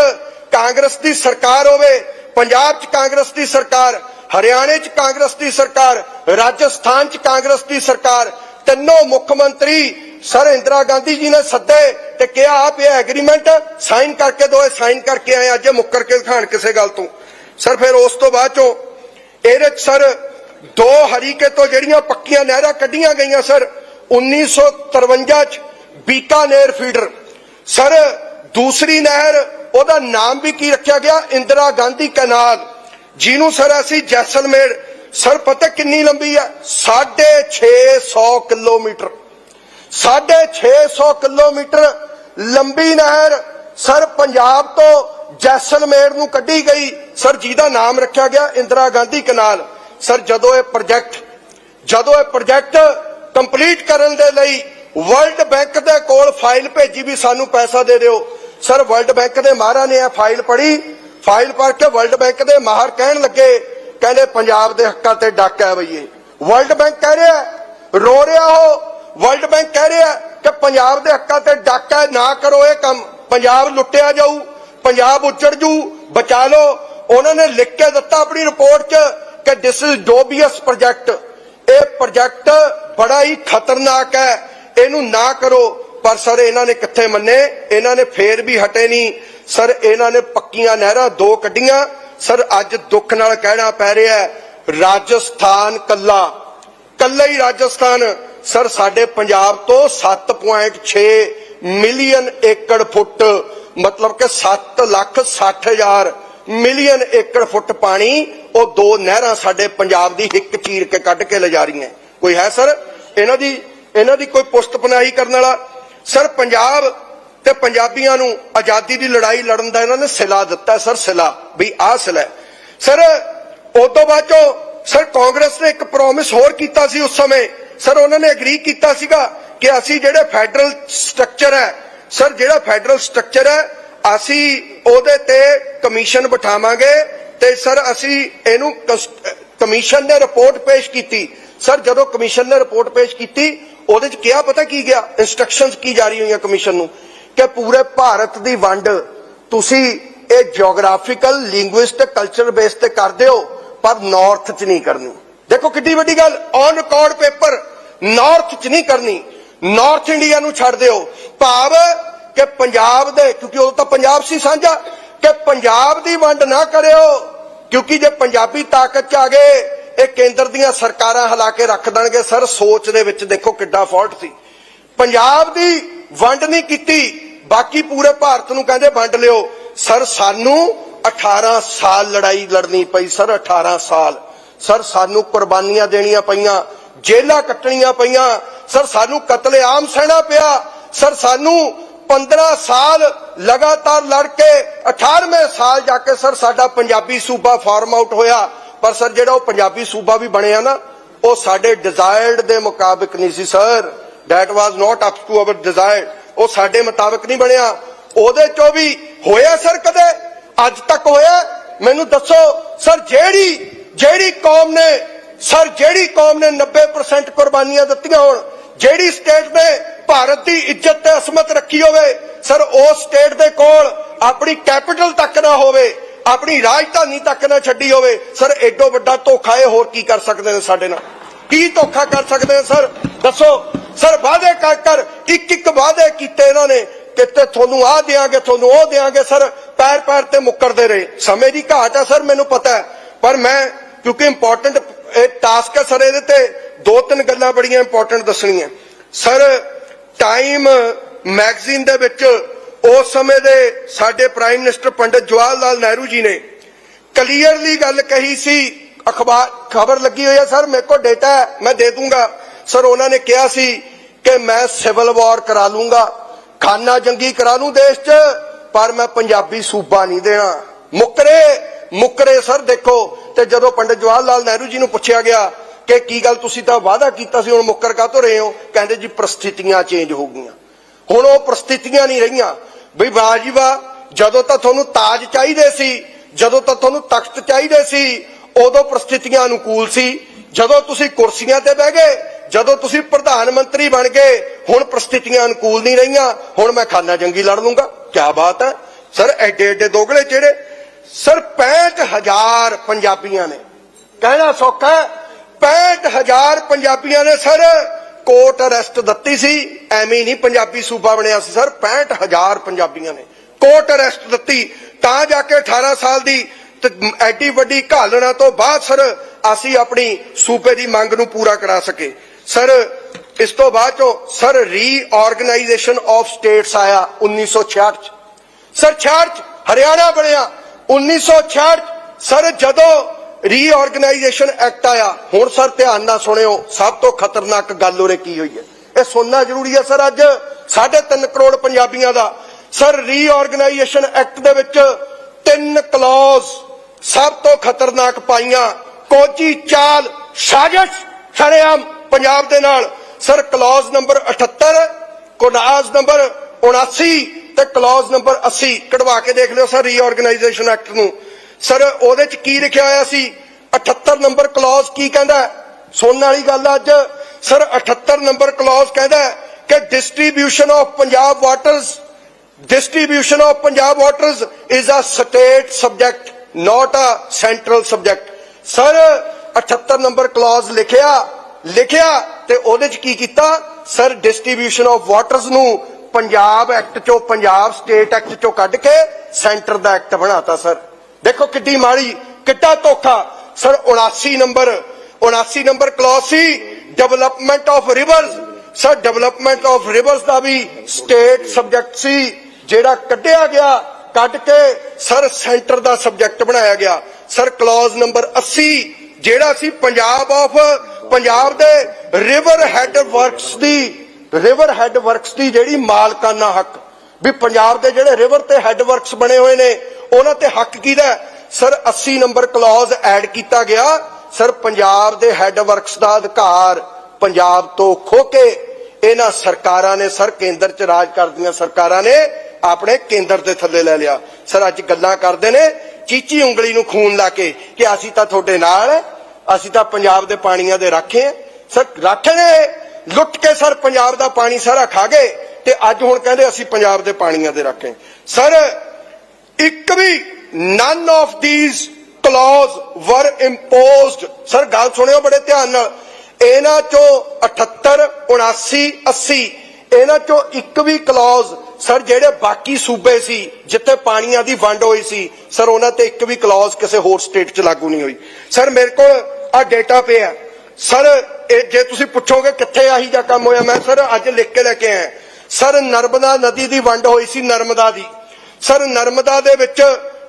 ਕਾਂਗਰਸ ਦੀ ਸਰਕਾਰ ਹੋਵੇ, ਪੰਜਾਬ 'ਚ ਕਾਂਗਰਸ ਦੀ ਸਰਕਾਰ, ਹਰਿਆਣੇ 'ਚ ਕਾਂਗਰਸ ਦੀ ਸਰਕਾਰ, ਰਾਜਸਥਾਨ 'ਚ ਕਾਂਗਰਸ ਦੀ ਸਰਕਾਰ ਤਿੰਨੋਂ ਮੁੱਖ ਮੰਤਰੀ ਸਰ ਇੰਦਰਾ ਗਾਂਧੀ ਜੀ ਨੇ ਸੱਦੇ ਤੇ ਕਿਹਾ ਆਪ ਇਹ ਐਗਰੀਮੈਂਟ ਸਾਈਨ ਕਰਕੇ ਦੋ ਸਾਈਨ ਕਰਕੇ ਆਏ ਅੱਜ ਮੁੱਕਰ ਕੇ ਦਿਖਾਣ ਕਿਸੇ ਗੱਲ ਤੋਂ। ਸਰ, ਫਿਰ ਉਸ ਤੋਂ ਬਾਅਦ ਚੋਂ ਇਹਦੇ 'ਚ ਸਰ ਦੋ ਹਰੀਕੇ ਤੋਂ ਜਿਹੜੀਆਂ ਪੱਕੀਆਂ ਨਹਿਰਾਂ ਕੱਢੀਆਂ ਗਈਆਂ ਸਰ 1953 ਚ ਬੀਕਾਨੇਰ ਫੀਡਰ ਸਰ, ਦੂਸਰੀ ਨਹਿਰ, ਉਹਦਾ ਨਾਮ ਵੀ ਕੀ ਰੱਖਿਆ ਗਿਆ? ਇੰਦਰਾ ਗਾਂਧੀ ਕਨਾਲ। ਜਿਹਨੂੰ ਸਰ ਅਸੀਂ ਜੈਸਲਮੇਰ ਸਰ ਪਤਾ ਕਿੰਨੀ ਲੰਬੀ ਹੈ 650 ਕਿਲੋਮੀਟਰ। 650 ਕਿਲੋਮੀਟਰ ਲੰਬੀ ਨਹਿਰ ਸਰ ਪੰਜਾਬ ਤੋਂ ਜੈਸਲਮੇਰ ਨੂੰ ਕੱਢੀ ਗਈ। ਸਰ ਜਿਹਦਾ ਨਾਮ ਰੱਖਿਆ ਗਿਆ ਇੰਦਰਾ ਗਾਂਧੀ ਕਨਾਲ। ਸਰ ਜਦੋਂ ਇਹ ਪ੍ਰੋਜੈਕਟ ਜਦੋਂ ਇਹ ਪ੍ਰੋਜੈਕਟ ਕੰਪਲੀਟ ਕਰਨ ਦੇ ਲਈ ਵਰਲਡ ਬੈਂਕ ਦੇ ਕੋਲ ਫਾਈਲ ਭੇਜੀ ਵੀ ਸਾਨੂੰ ਪੈਸਾ ਦੇ ਦਿਓ। ਸਰ ਵਰਲਡ ਬੈਂਕ ਦੇ ਮਾਹਰਾਂ ਨੇ ਇਹ ਫਾਈਲ ਪੜ੍ਹੀ। ਫਾਈਲ ਪੜ੍ਹ ਕੇ ਵਰਲਡ ਬੈਂਕ ਦੇ ਮਾਹਰ ਕਹਿਣ ਲੱਗੇ ਕਹਿੰਦੇ ਪੰਜਾਬ ਦੇ ਹੱਕਾਂ ਤੇ ਡੱਕ ਹੈ ਬਈਏ ਵਰਲਡ ਬੈਂਕ ਕਹਿ ਰਿਹਾ ਰੋ ਰਿਹਾ ਉਹ। ਵਰਲਡ ਬੈਂਕ ਕਹਿ ਰਿਹਾ ਕਿ ਪੰਜਾਬ ਦੇ ਹੱਕਾਂ ਤੇ ਡਾਕਾ ਹੈ, ਨਾ ਕਰੋ ਇਹ ਕੰਮ। ਪੰਜਾਬ ਲੁੱਟਿਆ ਜਾਊ ਪੰਜਾਬ ਉੱਜੜ ਜੂ ਬਚਾ ਲਓ। ਉਹਨਾਂ ਨੇ ਲਿਖ ਕੇ ਦਿੱਤਾ ਆਪਣੀ ਰਿਪੋਰਟ 'ਚ ਕਿ ਦਿਸ ਇਜ਼ ਡੋਬੀਅਸ ਪ੍ਰੋਜੈਕਟ ਇਹ ਪ੍ਰੋਜੈਕਟ ਬੜਾ ਹੀ ਖਤਰਨਾਕ ਹੈ। ਇਹਨੂੰ ਨਾ ਕਰੋ। ਪਰ ਸਰ ਇਹਨਾਂ ਨੇ ਕਿੱਥੇ ਮੰਨੇ? ਇਹਨਾਂ ਨੇ ਫੇਰ ਵੀ ਹਟੇ ਨਹੀਂ। ਸਰ ਇਹਨਾਂ ਨੇ ਪੱਕੀਆਂ ਨਹਿਰਾਂ ਦੋ ਕੱਢੀਆਂ। ਸਰ, ਅੱਜ ਦੁੱਖ ਨਾਲ ਕਹਿਣਾ ਪੈ ਰਿਹਾ ਰਾਜਸਥਾਨ ਕੱਲਾ। ਕੱਲਾ ਹੀ ਰਾਜਸਥਾਨ। ਸਰ, ਸਾਡੇ ਪੰਜਾਬ ਤੋਂ 7.6 ਮਿਲੀਅਨ ਏਕੜ ਫੁੱਟ, ਮਤਲਬ ਕਿ 7 ਲੱਖ 60 ਹਜ਼ਾਰ ਮਿਲੀਅਨ ਏਕੜ ਫੁੱਟ ਪਾਣੀ ਉਹ ਦੋ ਨਹਿਰਾਂ ਸਾਡੇ ਪੰਜਾਬ ਦੀ ਹਿੱਕ ਚੀਰ ਕੇ ਕੱਢ ਕੇ ਲਿਜਾ ਰਹੀਆਂ। ਕੋਈ ਹੈ, ਸਰ? ਇਹਨਾਂ ਦੀ ਇਹਨਾਂ ਦੀ ਕੋਈ ਪੁਸ਼ਤਪਨਾਹੀ ਕਰਨ ਵਾਲਾ? ਸਰ, ਪੰਜਾਬ ਤੇ ਪੰਜਾਬੀਆਂ ਨੂੰ ਆਜ਼ਾਦੀ ਦੀ ਲੜਾਈ ਲੜਨ ਦਾ ਇਹਨਾਂ ਨੇ ਸਿਲਾ ਦਿੱਤਾ ਸਰ, ਸਿਲਾ, ਵੀ ਆਹ ਸਿਲਾ ਸਰ ਉਸ ਤੋਂ ਬਾਅਦ ਚੋਂ ਸਰ, ਕਾਂਗਰਸ ਨੇ ਇੱਕ ਪ੍ਰੋਮਿਸ ਹੋਰ ਕੀਤਾ ਸੀ ਉਸ ਸਮੇਂ। ਸਰ, ਉਹਨਾਂ ਨੇ ਐਗਰੀ ਕੀਤਾ ਸੀਗਾ ਕਿ ਅਸੀਂ ਜਿਹੜੇ ਫੈਡਰਲ ਸਟਰਕਚਰ ਹੈ, ਸਰ, ਜਿਹੜਾ ਫੈਡਰਲ ਸਟਰਕਚਰ ਹੈ, ਅਸੀਂ ਉਹਦੇ ਤੇ ਕਮਿਸ਼ਨ ਬਿਠਾਵਾਂਗੇ ਤੇ ਸਰ, ਅਸੀਂ ਇਹਨੂੰ ਕਮਿਸ਼ਨ ਨੇ ਰਿਪੋਰਟ ਪੇਸ਼ ਕੀਤੀ। ਸਰ, ਜਦੋਂ ਕਮਿਸ਼ਨ ਨੇ ਰਿਪੋਰਟ ਪੇਸ਼ ਕੀਤੀ, ਉਹਦੇ ਚ ਕਿਹਾ ਪਤਾ ਕੀ ਗਿਆ? ਇਨਸਟਰਕਸ਼ਨਸ ਕੀ ਜਾਰੀ ਹੋਈਆਂ ਕਮਿਸ਼ਨ ਨੂੰ? ਕਿ ਪੂਰੇ ਭਾਰਤ ਦੀ ਵੰਡ ਤੁਸੀਂ ਇਹ ਜੀਓਗ੍ਰਾਫੀਕਲ ਲਿੰਗੁਇਸਟ ਕਲਚਰ ਬੇਸ ਤੇ ਕਰਦੇ ਹੋ ਪਰ ਨਾਰਥ ਚ ਨਹੀਂ ਕਰਨੀ। ਦੇਖੋ ਕਿੱਡੀ ਵੱਡੀ ਗੱਲ ਔਨ ਰਿਕਾਰਡ ਪੇਪਰ ਨਾਰਥ ਚ ਨਹੀਂ ਕਰਨੀ। ਨਾਰਥ ਇੰਡੀਆ ਨੂੰ ਛੱਡ ਦਿਓ। ਭਾਵ ਕਿ ਪੰਜਾਬ ਦੇ, ਕਿਉਂਕਿ ਉਹ ਤਾਂ ਪੰਜਾਬ ਸੀ ਸਾਂਝਾ, ਕਿ ਪੰਜਾਬ ਦੀ ਵੰਡ ਨਾ ਕਰਿਓ, ਕਿਉਂਕਿ ਜੇ ਪੰਜਾਬੀ ਤਾਕਤ ਚ ਆ ਗਏ, ਇਹ ਕੇਂਦਰ ਦੀਆਂ ਸਰਕਾਰਾਂ ਹਿਲਾ ਕੇ ਰੱਖ ਦੇਣਗੇ। ਸਰ, ਸੋਚ ਦੇ ਵਿੱਚ ਦੇਖੋ ਕਿੱਡਾ ਫਾਲਟ ਸੀ। ਪੰਜਾਬ ਦੀ ਵੰਡ ਨਹੀਂ ਕੀਤੀ। ਬਾਕੀ ਪੂਰੇ ਭਾਰਤ ਨੂੰ ਕਹਿੰਦੇ ਵੰਡ ਲਿਓ। ਸਰ, ਸਾਨੂੰ 18 ਸਾਲ ਲੜਾਈ ਲੜਨੀ ਪਈ, ਸਰ 18 ਸਾਲ। ਸਰ, ਸਾਨੂੰ ਕੁਰਬਾਨੀਆਂ ਦੇਣੀਆਂ ਪਈਆਂ ਜੇਲਾਂ ਕੱਟਣੀਆਂ ਪਈਆਂ। ਸਰ, ਸਾਨੂੰ ਕਤਲੇਆਮ ਸਹਿਣਾ ਪਿਆ। ਸਰ, ਸਾਨੂੰ 15 ਸਾਲ ਲਗਾਤਾਰ ਲੜ ਕੇ 18ਵੇਂ ਸਾਲ ਜਾ ਕੇ ਸਰ, ਸਾਡਾ ਪੰਜਾਬੀ ਸੂਬਾ ਫਾਰਮ ਆਊਟ ਹੋਇਆ। ਪਰ ਸਰ, ਜਿਹੜਾ ਉਹ ਪੰਜਾਬੀ ਸੂਬਾ ਵੀ ਬਣਿਆ ਨਾ, ਉਹ ਸਾਡੇ ਡਿਜ਼ਾਇਰਡ ਦੇ ਮੁਤਾਬਿਕ ਨਹੀਂ ਸੀ, sir. That was not up to our desire ਉਹ ਸਾਡੇ ਮੁਤਾਬਿਕ ਨਹੀਂ ਬਣਿਆ। ਉਹਦੇ ਚੋਂ ਵੀ ਹੋਇਆ ਸਰ ਕਦੇ? ਅੱਜ ਤੱਕ ਹੋਇਆ? ਮੈਨੂੰ ਦੱਸੋ, ਸਰ ਜਿਹੜੀ ਜਿਹੜੀ ਕੌਮ ਨੇ, ਸਰ ਜਿਹੜੀ ਕੌਮ ਨੇ 90% ਕੁਰਬਾਨੀਆਂ ਦਿੱਤੀਆਂ ਹੋਣ, ਜਿਹੜੀ ਸਟੇਟ ਨੇ ਭਾਰਤ ਦੀ ਇੱਜ਼ਤ ਤੇ ਅਸਮਤ ਰੱਖੀ ਹੋਵੇ, ਸਰ ਉਸ ਸਟੇਟ ਦੇ ਕੋਲ ਆਪਣੀ ਕੈਪੀਟਲ ਤੱਕ ਨਾ ਹੋਵੇ, ਆਪਣੀ ਰਾਜਧਾਨੀ ਤੱਕ ਨਾ ਛੱਡੀ ਹੋਵੇ, ਸਰ ਐਡੋ ਵੱਡਾ ਧੋਖਾ ਇਹ ਹੋਰ ਕੀ ਕਰ ਸਕਦੇ ਨੇ ਸਾਡੇ ਨਾਲ? ਕੀ ਧੋਖਾ ਕਰ ਸਕਦੇ ਨੇ, ਸਰ? ਦੱਸੋ। ਸਰ ਵਾਅਦੇ ਕਰ ਕਰ, ਇੱਕ ਇੱਕ ਵਾਅਦੇ ਕੀਤੇ ਇਹਨਾਂ ਨੇ ਕਿਤੇ ਤੁਹਾਨੂੰ ਆਹ ਦਿਆਂਗੇ, ਤੁਹਾਨੂੰ ਉਹ ਦਿਆਂਗੇ, ਸਰ, ਪੈਰ ਪੈਰ ਤੇ ਮੁੱਕਰਦੇ ਰਹੇ। ਸਮੇਂ ਦੀ ਘਾਟ ਹੈ ਸਰ, ਮੈਨੂੰ ਪਤਾ ਹੈ। ਪਰ ਮੈਂ, ਕਿਉਂਕਿ ਇੰਪੋਰਟੈਂਟ ਇਹ ਟਾਸਕ ਹੈ ਸਰ ਇਹਦੇ ਤੇ ਦੋ ਤਿੰਨ ਗੱਲਾਂ ਬੜੀਆਂ ਇੰਪੋਰਟੈਂਟ ਦੱਸਣੀਆਂ। ਸਰ ਟਾਈਮ ਮੈਗਜ਼ੀਨ ਦੇ ਵਿੱਚ ਉਸ ਸਮੇਂ ਦੇ ਸਾਡੇ ਪ੍ਰਾਈਮ ਮਿਨਿਸਟਰ ਪੰਡਿਤ ਜਵਾਹਰ ਲਾਲ ਨਹਿਰੂ ਜੀ ਨੇ ਕਲੀਅਰਲੀ ਗੱਲ ਕਹੀ ਸੀ। ਅਖਬਾਰ ਖਬਰ ਲੱਗੀ ਹੋਈ ਹੈ ਸਰ, ਮੇਰੇ ਕੋਲ ਡੇਟਾ ਹੈ, ਮੈਂ ਦੇ ਦੂੰਗਾ। ਸਰ, ਉਹਨਾਂ ਨੇ ਕਿਹਾ ਸੀ ਕਿ ਮੈਂ ਸਿਵਲ ਵਾਰ ਕਰਾ ਲੂੰਗਾ। ਖਾਨਾ ਜੰਗੀ ਕਰਾ ਲੂੰ ਦੇਸ਼ 'ਚ, ਪਰ ਮੈਂ ਪੰਜਾਬੀ ਸੂਬਾ ਨਹੀਂ ਦੇਣਾ। ਮੁਕਰੇ ਮੁਕਰੇ ਸਰ, ਦੇਖੋ। ਤੇ ਜਦੋਂ ਪੰਡਿਤ ਜਵਾਹਰ ਲਾਲ ਨਹਿਰੂ ਜੀ ਨੂੰ ਪੁੱਛਿਆ ਗਿਆ ਕਿ ਕੀ ਗੱਲ ਤੁਸੀਂ ਤਾਂ ਵਾਅਦਾ ਕੀਤਾ ਸੀ, ਹੁਣ ਮੁੱਕਰ ਕਾਹਤੋਂ ਰਹੇ ਹੋ? ਕਹਿੰਦੇ ਜੀ, ਪ੍ਰਸਥਿਤੀਆਂ ਚੇਂਜ ਹੋ ਗਈਆਂ। ਹੁਣ ਉਹ ਪ੍ਰਸਥਿਤੀਆਂ ਨਹੀਂ ਰਹੀਆਂ। ਬਈ ਵਾਹ ਵਾਹ, ਜਦੋਂ ਤਾਂ ਤੁਹਾਨੂੰ ਤਾਜ ਚਾਹੀਦੇ ਸੀ, ਜਦੋਂ ਤਾਂ ਤੁਹਾਨੂੰ ਤਖਤ ਚਾਹੀਦੇ ਸੀ ਉਦੋਂ ਪ੍ਰਸਥਿਤੀਆਂ ਅਨੁਕੂਲ ਸੀ, ਜਦੋਂ ਤੁਸੀਂ ਕੁਰਸੀਆਂ ਤੇ ਬਹਿ ਗਏ, ਜਦੋਂ ਤੁਸੀਂ ਪ੍ਰਧਾਨ ਮੰਤਰੀ ਬਣ ਗਏ, ਹੁਣ ਪ੍ਰਸਥਿਤੀਆਂ ਅਨੁਕੂਲ ਨਹੀਂ ਰਹੀਆਂ, ਹੁਣ ਮੈਂ ਖਾਨਾ ਜੰਗੀ ਲੜ ਲੂੰਗਾ। ਕੀ ਬਾਤ ਹੈ। ਸਰ, ਐਡੇ ਐਡੇ ਦੋਗਲੇ ਜਿਹੜੇ, ਸਰ 65000 ਪੰਜਾਬੀਆਂ ਨੇ। ਕਹਿਣਾ ਸੌਖਾ ਹੈ 65000 ਪੰਜਾਬੀਆਂ ਨੇ ਸਰ, ਕੋਰਟ ਅਰੈਸਟ ਦਿੱਤੀ ਸੀ, ਐਵੇਂ ਹੀ ਨਹੀਂ ਪੰਜਾਬੀ ਸੂਬਾ ਬਣਿਆ ਸੀ, ਸਰ 65000 ਪੰਜਾਬੀਆਂ ਨੇ। ਕੋਰਟ ਅਰੈਸਟ ਦਿੱਤੀ, ਤਾਂ ਜਾ ਕੇ 18 ਸਾਲ ਦੀ ਤੇ ਐਡੀ ਵੱਡੀ ਘਾਲਣਾ ਤੋਂ ਬਾਅਦ, ਸਰ, ਅਸੀਂ ਆਪਣੀ ਸੂਬੇ ਦੀ ਮੰਗ ਨੂੰ ਪੂਰਾ ਕਰਾ ਸਕੇ। ਸਰ, ਇਸ ਤੋਂ ਬਾਅਦ ਚੋਂ, ਸਰ ਰੀਆਰਗੇਨਾਈਜੇਸ਼ਨ ਆਫ ਸਟੇਟਸ ਆਇਆ 1966 ਚ। ਸਰ 66 ਹਰਿਆਣਾ ਬਣਿਆ 1966 ਸਰ, ਜਦੋਂ ਰੀਆਰਗੇਨਾਈਜੇਸ਼ਨ ਐਕਟ ਆਇਆ, ਹੁਣ ਸਰ ਧਿਆਨ ਨਾਲ ਸੁਣਿਓ, ਸਭ ਤੋਂ ਖਤਰਨਾਕ ਗੱਲ ਉਰੇ ਕੀ ਹੋਈ ਹੈ? ਇਹ ਸੁਣਨਾ ਜ਼ਰੂਰੀ ਹੈ, ਸਰ, ਅੱਜ 3.5 ਕਰੋੜ ਪੰਜਾਬੀਆਂ ਦਾ। ਸਰ ਰੀਆਰਗੇਨਾਈਜੇਸ਼ਨ ਐਕਟ ਦੇ ਵਿੱਚ ਤਿੰਨ ਕਲੌਜ਼ ਸਭ ਤੋਂ ਖਤਰਨਾਕ ਪਾਈਆਂ ਕੋਚੀ ਚਾਲ ਸਾਜ਼ਿਸ਼ ਸ਼ਰੇਆਮ ਪੰਜਾਬ ਦੇ ਨਾਲ। Sir clause number 78 clause number 79 ਤੇ ਕਲੌਜ਼ ਨੰਬਰ 80 ਕਢਵਾ ਕੇ ਦੇਖ ਲਿਓ ਸਰ ਰੀਆਰਗੇਨਾਈਜੇਸ਼ਨ ਐਕਟ ਨੂੰ। ਸਰ ਉਹਦੇ ਚ ਕੀ ਲਿਖਿਆ ਹੋਇਆ ਸੀ? 78 ਨੰਬਰ ਕਲੌਜ਼ ਕੀ ਕਹਿੰਦਾ ਸੁਣਨ ਵਾਲੀ ਗੱਲ ਅੱਜ। ਸਰ 78 ਨੰਬਰ ਕਲੌਜ਼ ਕਹਿੰਦਾ ਕਿ distribution of Punjab waters distribution of Punjab waters is a state subject, not a central subject. ਸਰ 78 ਨੰਬਰ ਕਲੌਜ਼ ਲਿਖਿਆ ਲਿਖਿਆ ਤੇ ਉਹਦੇ ਚ ਕੀ ਕੀਤਾ? ਸਰ ਡਿਸਟ੍ਰੀਬਿਊਸ਼ਨ ਆਫ ਵਾਟਰਸ ਨੂੰ ਪੰਜਾਬ ਐਕਟ ਚੋਂ, ਪੰਜਾਬ ਸਟੇਟ ਐਕਟ ਚੋਂ ਕੱਢ ਕੇ ਸੈਂਟਰ ਦਾ ਐਕਟ ਬਣਾਤਾ ਸਰ ਦੇਖੋ ਕਿੱਡੀ ਮਾੜੀ, ਕਿੱਡਾ ਧੋਖਾ। Sir 79 number 79 number clause C development of rivers sir development of rivers ਦਾ ਵੀ ਸਟੇਟ ਸਬਜੈਕਟ ਸੀ, ਜਿਹੜਾ ਕੱਢਿਆ ਗਿਆ। ਕੱਢ ਕੇ ਸਰ ਸੈਂਟਰ ਦਾ ਸਬਜੈਕਟ ਬਣਾਇਆ ਗਿਆ। ਸਰ ਕਲੌਜ਼ ਨੰਬਰ 80 ਜਿਹੜਾ ਸੀ ਪੰਜਾਬ ਆਫ, ਪੰਜਾਬ ਦੇ ਰਿਵਰ ਹੈਡ ਵਰਕਸ ਦੀ, ਰਿਵਰ ਹੈਡ ਵਰਕਸ ਦੀ ਜਿਹੜੀ ਮਾਲਕਾਨਾ ਹੱਕ। ਵੀ ਪੰਜਾਬ ਦੇ ਜਿਹੜੇ ਰਿਵਰ ਤੇ ਹੈੱਡ ਵਰਕਸ ਬਣੇ ਹੋਏ ਨੇ, ਉਹਨਾਂ ਤੇ ਹੱਕ ਕਿਹਦਾ? ਹੈ? ਸਰ 80 ਨੰਬਰ ਕਲੌਜ਼ ਐਡ ਕੀਤਾ ਗਿਆ। ਸਰ ਪੰਜਾਬ ਦੇ ਹੈਡ ਵਰਕਸ ਦਾ ਅਧਿਕਾਰ ਪੰਜਾਬ ਤੋਂ ਖੋ ਕੇ ਇਹਨਾਂ ਸਰਕਾਰਾਂ ਨੇ, ਸਰ ਕੇਂਦਰ 'ਚ ਰਾਜ ਕਰਦੀਆਂ ਸਰਕਾਰਾਂ ਨੇ ਆਪਣੇ ਕੇਂਦਰ ਦੇ ਥੱਲੇ ਲੈ ਲਿਆ। ਸਰ, ਅੱਜ ਗੱਲਾਂ ਕਰਦੇ ਨੇ, ਚੀਚੀ ਉਂਗਲੀ ਨੂੰ ਖੂਨ ਲਾ ਕੇ ਕਿ ਅਸੀਂ ਤਾਂ ਤੁਹਾਡੇ ਨਾਲ ਅਸੀਂ ਤਾਂ ਪੰਜਾਬ ਦੇ ਪਾਣੀਆਂ ਦੇ ਰਾਖੇ ਸਰ, ਰਾਖੇ ਨੇ ਲੁੱਟ ਕੇ ਸਰ, ਪੰਜਾਬ ਦਾ ਪਾਣੀ ਸਾਰਾ ਖਾ ਗਏ ਤੇ ਅੱਜ ਹੁਣ ਕਹਿੰਦੇ ਅਸੀਂ ਪੰਜਾਬ ਦੇ ਪਾਣੀਆਂ ਦੇ ਰਾਖੇ। ਸਰ, ਇੱਕ ਵੀ none of these clauses were imposed sir, ਗੱਲ ਸੁਣਿਓ ਬੜੇ ਧਿਆਨ ਨਾਲ। ਇਹਨਾਂ ਚੋਂ 78 79 80 ਇਹਨਾਂ ਚੋਂ ਇੱਕ ਵੀ ਕਲੌਜ਼ ਸਰ, ਜਿਹੜੇ ਬਾਕੀ ਸੂਬੇ ਸੀ, ਜਿੱਥੇ ਪਾਣੀਆਂ ਦੀ ਵੰਡ ਹੋਈ ਸੀ, ਸਰ, ਉਹਨਾਂ ਤੇ ਇੱਕ ਵੀ ਕਲੌਜ਼ ਕਿਸੇ ਹੋਰ ਸਟੇਟ 'ਚ ਲਾਗੂ ਨਹੀਂ ਹੋਈ। ਸਰ, ਮੇਰੇ ਕੋਲ ਆ ਡੇਟਾ ਪਿਆ ਸਰ, ਇਹ ਜੇ ਤੁਸੀਂ ਪੁੱਛੋਗੇ ਕਿੱਥੇ ਆਹੀ ਜਾਂ ਕੰਮ ਹੋਇਆ, ਮੈਂ ਸਰ ਅੱਜ ਲਿਖ ਕੇ ਲੈ ਕੇ ਆਇਆ। ਸਰ, ਨਰਮਦਾ ਨਦੀ ਦੀ ਵੰਡ ਹੋਈ ਸੀ, ਨਰਮਦਾ ਦੀ। ਸਰ, ਨਰਮਦਾ ਦੇ ਵਿੱਚ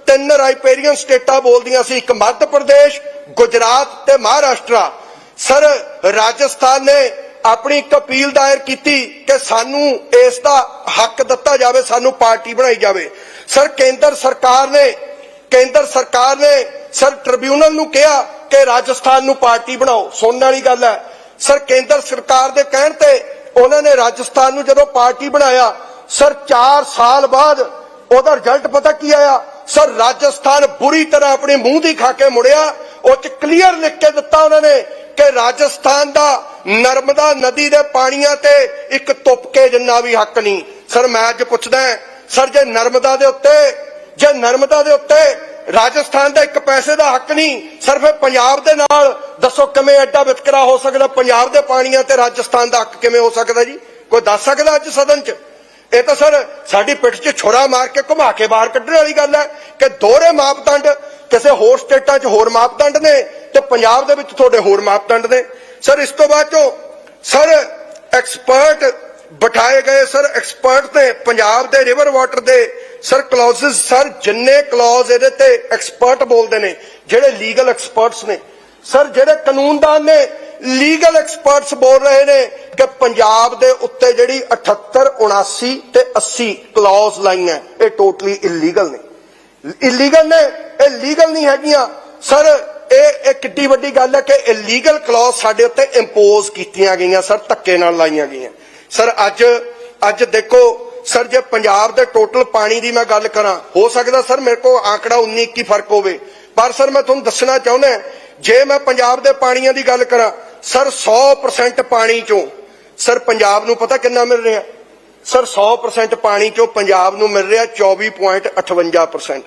ਤਿੰਨ ਰਾਈਪੇਰੀਅਨ ਸਟੇਟਾਂ ਬੋਲਦੀਆਂ ਸੀ, ਇੱਕ ਮੱਧ ਪ੍ਰਦੇਸ਼, ਗੁਜਰਾਤ ਤੇ ਮਹਾਰਾਸ਼ਟਰ। ਸਰ, ਰਾਜਸਥਾਨ ਨੇ ਆਪਣੀ ਇੱਕ ਅਪੀਲ ਦਾਇਰ ਕੀਤੀ ਕਿ ਸਾਨੂੰ ਇਸ ਦਾ ਹੱਕ ਦਿੱਤਾ ਜਾਵੇ, ਸਾਨੂੰ ਪਾਰਟੀ ਬਣਾਈ ਜਾਵੇ। ਸਰ, ਕੇਂਦਰ ਸਰਕਾਰ ਨੇ, ਕੇਂਦਰ ਸਰਕਾਰ ਨੇ ਸਰ ਟ੍ਰਿਬਿਊਨਲ ਨੂੰ ਕਿਹਾ ਕਿ ਰਾਜਸਥਾਨ ਨੂੰ ਪਾਰਟੀ ਬਣਾਓ। ਸੁਣਨ ਵਾਲੀ ਗੱਲ ਹੈ। ਸਰ, ਕੇਂਦਰ ਸਰਕਾਰ ਦੇ ਕਹਿਣ ਤੇ ਉਹਨਾਂ ਨੇ ਰਾਜਸਥਾਨ ਨੂੰ ਜਦੋਂ ਪਾਰਟੀ ਬਣਾਇਆ, ਸਰ 4 ਸਾਲ ਬਾਅਦ ਉਹਦਾ ਰਿਜ਼ਲਟ ਪਤਾ ਕੀ ਆਇਆ? ਸਰ, ਰਾਜਸਥਾਨ ਬੁਰੀ ਤਰ੍ਹਾਂ ਆਪਣੇ ਮੂੰਹ ਦੀ ਖਾ ਕੇ ਮੁੜਿਆ। ਉਹ ਚ ਕਲੀਅਰ ਲਿਖ ਕੇ ਦਿੱਤਾ ਉਹਨਾਂ ਨੇ ਕਿ ਰਾਜਸਥਾਨ ਦਾ ਨਰਮਦਾ ਨਦੀ ਦੇ ਪਾਣੀਆਂ ਤੇ ਇੱਕ ਤੁਪਕੇ ਜਿੰਨਾ ਵੀ ਹੱਕ ਨਹੀਂ। ਸਰ, ਮੈਂ ਅੱਜ ਪੁੱਛਦਾ ਸਰ, ਜੇ ਨਰਮਦਾ ਦੇ ਉੱਤੇ, ਜੇ ਨਰਮਦਾ ਦੇ ਉੱਤੇ ਰਾਜਸਥਾਨ ਦਾ ਇੱਕ ਪੈਸੇ ਦਾ ਹੱਕ ਨਹੀਂ ਸਿਰਫ ਪੰਜਾਬ ਦੇ ਨਾਲ ਦੱਸੋ ਕਿਵੇਂ ਐਡਾ ਵਿਤਕਰਾ ਹੋ ਸਕਦਾ? ਪੰਜਾਬ ਦੇ ਪਾਣੀਆਂ ਤੇ ਰਾਜਸਥਾਨ ਦਾ ਹੱਕ ਕਿਵੇਂ ਹੋ ਸਕਦਾ ਜੀ? ਕੋਈ ਦੱਸ ਸਕਦਾ ਅੱਜ ਸਦਨ 'ਚ? ਇਹ ਤਾਂ ਸਰ, ਸਾਡੀ ਪਿੱਠ 'ਚ ਛੁਰਾ ਮਾਰ ਕੇ ਘੁਮਾ ਕੇ ਬਾਹਰ ਕੱਢਣ ਵਾਲੀ ਗੱਲ ਹੈ ਕਿ ਦੋਹਰੇ ਮਾਪਦੰਡ, ਕਿਸੇ ਹੋਰ ਸਟੇਟਾਂ 'ਚ ਹੋਰ ਮਾਪਦੰਡ ਨੇ ਤੇ ਪੰਜਾਬ ਦੇ ਵਿੱਚ ਤੁਹਾਡੇ ਹੋਰ ਮਾਪਦੰਡ ਨੇ। ਸਰ, ਇਸ ਤੋਂ ਬਾਅਦ 'ਚੋਂ ਸਰ ਐਕਸਪਰਟ ਬਿਠਾਏ ਗਏ ਸਰ ਐਕਸਪਰਟ ਨੇ ਪੰਜਾਬ ਦੇ ਰਿਵਰ ਵਾਟਰ ਦੇ ਸਰ ਕਲੌਜ਼ਸ ਸਰ, ਜਿੰਨੇ ਕਲੌਜ਼ ਇਹਦੇ ਤੇ ਐਕਸਪਰਟ ਬੋਲਦੇ ਨੇ, ਜਿਹੜੇ ਲੀਗਲ ਐਕਸਪਰਟਸ ਨੇ। ਸਰ, ਜਿਹੜੇ ਕਾਨੂੰਨਦਾਨ ਨੇ ਲੀਗਲ ਐਕਸਪਰਟਸ ਬੋਲ ਰਹੇ ਨੇ ਕਿ ਪੰਜਾਬ ਦੇ ਉੱਤੇ ਜਿਹੜੀ 78 79 ਤੇ 80 ਕਲੌਜ਼ ਲਾਈਆਂ, ਇਹ ਟੋਟਲੀ ਇਲੀਗਲ ਨੇ। ਇਲੀਗਲ ਨੇ, ਇਹ ਲੀਗਲ ਨਹੀਂ ਹੈਗੀਆਂ। ਸਰ ਇਹ ਇਹ ਕਿੱਡੀ ਵੱਡੀ ਗੱਲ ਹੈ ਕਿ ਇਲੀਗਲ ਕਲੌਜ਼ ਸਾਡੇ ਉੱਤੇ ਇੰਪੋਜ਼ ਕੀਤੀਆਂ ਗਈਆਂ, ਸਰ, ਧੱਕੇ ਨਾਲ ਲਾਈਆਂ ਗਈਆਂ। ਸਰ, ਅੱਜ ਅੱਜ ਦੇਖੋ, ਸਰ, ਜੇ ਪੰਜਾਬ ਦੇ ਟੋਟਲ ਪਾਣੀ ਦੀ ਮੈਂ ਗੱਲ ਕਰਾਂ, ਹੋ ਸਕਦਾ ਸਰ ਮੇਰੇ ਕੋਲ ਆંકੜਾ 19 21 ਫ਼ਰਕ ਹੋਵੇ। ਪਰ ਸਰ, ਮੈਂ ਤੁਹਾਨੂੰ ਦੱਸਣਾ ਚਾਹੁੰਦਾ ਜੇ ਮੈਂ ਪੰਜਾਬ ਦੇ ਪਾਣੀਆਂ ਦੀ ਗੱਲ ਕਰਾਂ, ਸਰ 100% ਪਾਣੀ ਚੋਂ ਸਰ, ਪੰਜਾਬ ਨੂੰ ਪਤਾ ਕਿੰਨਾ ਮਿਲ ਰਿਹਾ? ਸਰ 100% ਪਾਣੀ ਚੋਂ ਪੰਜਾਬ ਨੂੰ ਮਿਲ ਰਿਹਾ 24.58%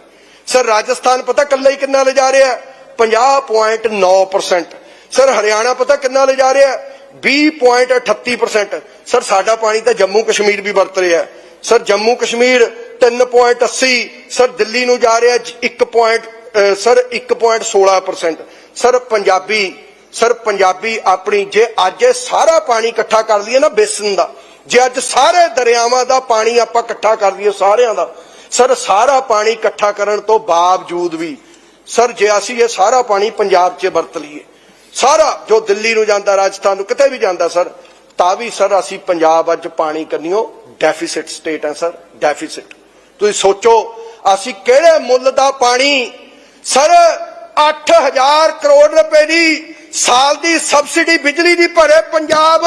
ਸਰ, ਰਾਜਸਥਾਨ ਪਤਾ ਕੱਲਾ ਹੀ ਕਿੰਨਾ ਲਿਜਾ ਰਿਹਾ? 50.9% ਸਰ, ਹਰਿਆਣਾ ਪਤਾ ਕਿੰਨਾ ਲੈ ਜਾ ਰਿਹਾ? 20.38% ਸਰ, ਸਾਡਾ ਪਾਣੀ ਤਾਂ ਜੰਮੂ ਕਸ਼ਮੀਰ ਵੀ ਵਰਤ ਰਿਹਾ। ਸਰ, ਜੰਮੂ ਕਸ਼ਮੀਰ 3.80 ਸਰ, ਦਿੱਲੀ ਨੂੰ ਜਾ ਰਿਹਾ 1. ਅਹ sir 1.16% sir, Punjabi sir, Punjabi ਆਪਣੀ ਜੇ ਅੱਜ ਇਹ ਸਾਰਾ ਪਾਣੀ ਇਕੱਠਾ ਕਰ ਲਈਏ ਨਾ ਬੇਸਨ ਦਾ, ਜੇ ਅੱਜ ਸਾਰੇ ਦਰਿਆਵਾਂ ਦਾ ਪਾਣੀ ਆਪਾਂ ਇਕੱਠਾ ਕਰ ਲਈਏ ਸਾਰਿਆਂ ਦਾ, ਸਰ, ਸਾਰਾ ਪਾਣੀ ਇਕੱਠਾ ਕਰਨ ਤੋਂ ਬਾਵਜੂਦ ਵੀ ਸਰ, ਜੇ ਅਸੀਂ ਇਹ ਸਾਰਾ ਪਾਣੀ ਪੰਜਾਬ 'ਚ ਵਰਤ ਲਈਏ, ਸਾਰਾ ਜੋ ਦਿੱਲੀ ਨੂੰ ਜਾਂਦਾ, ਰਾਜਸਥਾਨ ਨੂੰ ਕਿਤੇ ਵੀ ਜਾਂਦਾ ਸਰ, ਤਾਂ ਵੀ ਸਰ ਅਸੀਂ ਪੰਜਾਬ ਅੱਜ ਪਾਣੀ ਕੰਨਿਓ ਡੈਫਿਸਿਟ ਸਟੇਟ ਹੈ ਸਰ ਡੈਫਿਸਿਟ ਤੁਸੀਂ ਸੋਚੋ, ਅਸੀਂ ਕਿਹੜੇ ਮੁੱਲ ਦਾ ਪਾਣੀ ਸਰ 8000 ਕਰੋੜ ਰੁਪਏ ਦੀ ਸਾਲ ਦੀ ਸਬਸਿਡੀ ਬਿਜਲੀ ਦੀ ਭਰੇ ਪੰਜਾਬ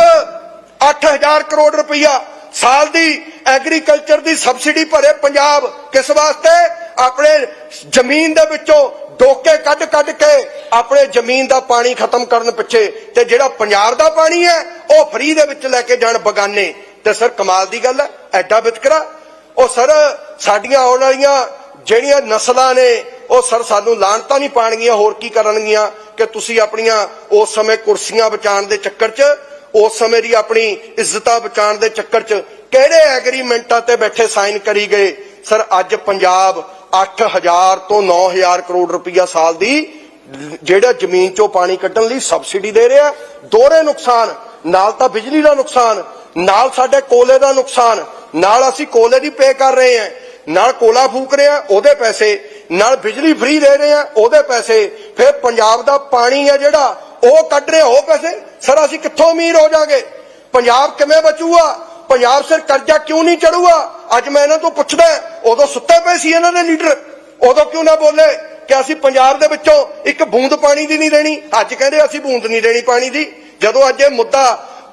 8000 ਕਰੋੜ ਰੁਪਈਆ ਸਾਲ ਦੀ ਐਗਰੀਕਲਚਰ ਦੀ ਸਬਸਿਡੀ ਭਰੇ ਪੰਜਾਬ, ਕਿਸ ਵਾਸਤੇ? ਆਪਣੇ ਜ਼ਮੀਨ ਦੇ ਵਿੱਚੋਂ ਡੋਕੇ ਕੱਢ ਕੱਢ ਕੇ ਆਪਣੇ ਜ਼ਮੀਨ ਦਾ ਪਾਣੀ ਖਤਮ ਕਰਨ ਪਿੱਛੇ ਤੇ ਜਿਹੜਾ ਪੰਜਾਬ ਦਾ ਪਾਣੀ ਹੈ, ਉਹ ਫਰੀ ਦੇ ਵਿੱਚ ਲੈ ਕੇ ਜਾਣ ਬਗਾਨੇ। ਤੇ ਸਰ, ਕਮਾਲ ਦੀ ਗੱਲ ਹੈ, ਐਡਾ ਵਿਤਕਰਾ। ਉਹ ਸਰ, ਸਾਡੀਆਂ ਆਉਣ ਵਾਲੀਆਂ ਜਿਹੜੀਆਂ ਨਸਲਾਂ ਨੇ, ਉਹ ਸਰ ਸਾਨੂੰ ਲਾਣਤਾਂ ਨਹੀਂ ਪਾਣਗੀਆਂ, ਹੋਰ ਕੀ ਕਰਨਗੀਆਂ ਕਿ ਤੁਸੀਂ ਆਪਣੀਆਂ ਉਸ ਸਮੇਂ ਕੁਰਸੀਆਂ ਬਚਾਉਣ ਦੇ ਚੱਕਰ 'ਚ, ਉਸ ਸਮੇਂ ਦੀ ਆਪਣੀ ਇੱਜ਼ਤਾਂ ਬਚਾਉਣ ਦੇ ਚੱਕਰ 'ਚ ਕਿਹੜੇ ਐਗਰੀਮੈਂਟਾਂ ਤੇ ਬੈਠੇ ਸਾਈਨ ਕਰੀ ਗਏ? ਸਰ, ਅੱਜ ਪੰਜਾਬ 8000 ਤੋਂ 9000 ਕਰੋੜ ਰੁਪਈਆ ਸਾਲ ਦੀ ਜਿਹੜਾ ਜ਼ਮੀਨ 'ਚੋਂ ਪਾਣੀ ਕੱਢਣ ਲਈ ਸਬਸਿਡੀ ਦੇ ਰਿਹਾ ਦੋਹਰੇ ਨੁਕਸਾਨ, ਨਾਲ ਤਾਂ ਬਿਜਲੀ ਦਾ ਨੁਕਸਾਨ, ਨਾਲ ਸਾਡੇ ਕੋਲੇ ਦਾ ਨੁਕਸਾਨ, ਨਾਲ ਅਸੀਂ ਕੋਲੇ ਦੀ ਪੇ ਕਰ ਰਹੇ ਹਾਂ। ਨਾਲ ਕੋਲਾ ਫੂਕ ਰਹੇ ਹਾਂ ਉਹਦੇ ਪੈਸੇ, ਨਾਲ ਬਿਜਲੀ ਫ੍ਰੀ ਦੇ ਰਹੇ ਹਾਂ, ਉਹਦੇ ਪੈਸੇ। ਫਿਰ ਪੰਜਾਬ ਦਾ ਪਾਣੀ ਹੈ ਜਿਹੜਾ, ਉਹ ਕੱਢ ਰਹੇ ਹਾਂ ਉਹ ਪੈਸੇ। ਸਰ, ਅਸੀਂ ਕਿੱਥੋਂ ਅਮੀਰ ਹੋ ਜਾਾਂਗੇ? ਪੰਜਾਬ ਕਿਵੇਂ ਬਚੂਗਾ? ਪੰਜਾਬ ਸਰ ਕਰਜ਼ਾ ਕਿਉਂ ਨਹੀਂ ਚੜੂਗਾ? ਅੱਜ ਮੈਂ ਇਹਨਾਂ ਤੋਂ ਪੁੱਛਦਾ ਉਦੋਂ ਸੁੱਤੇ ਪਏ ਸੀ ਇਹਨਾਂ ਦੇ ਲੀਡਰ। ਉਦੋਂ ਕਿਉਂ ਨਾ ਬੋਲੇ ਕਿ ਅਸੀਂ ਪੰਜਾਬ ਦੇ ਵਿੱਚੋਂ ਇੱਕ ਬੂੰਦ ਪਾਣੀ ਦੀ ਨਹੀਂ ਲੈਣੀ ਅੱਜ ਕਹਿੰਦੇ ਅਸੀਂ ਬੂੰਦ ਨਹੀਂ ਲੈਣੀ ਪਾਣੀ ਦੀ। ਜਦੋਂ ਅੱਜ ਇਹ ਮੁੱਦਾ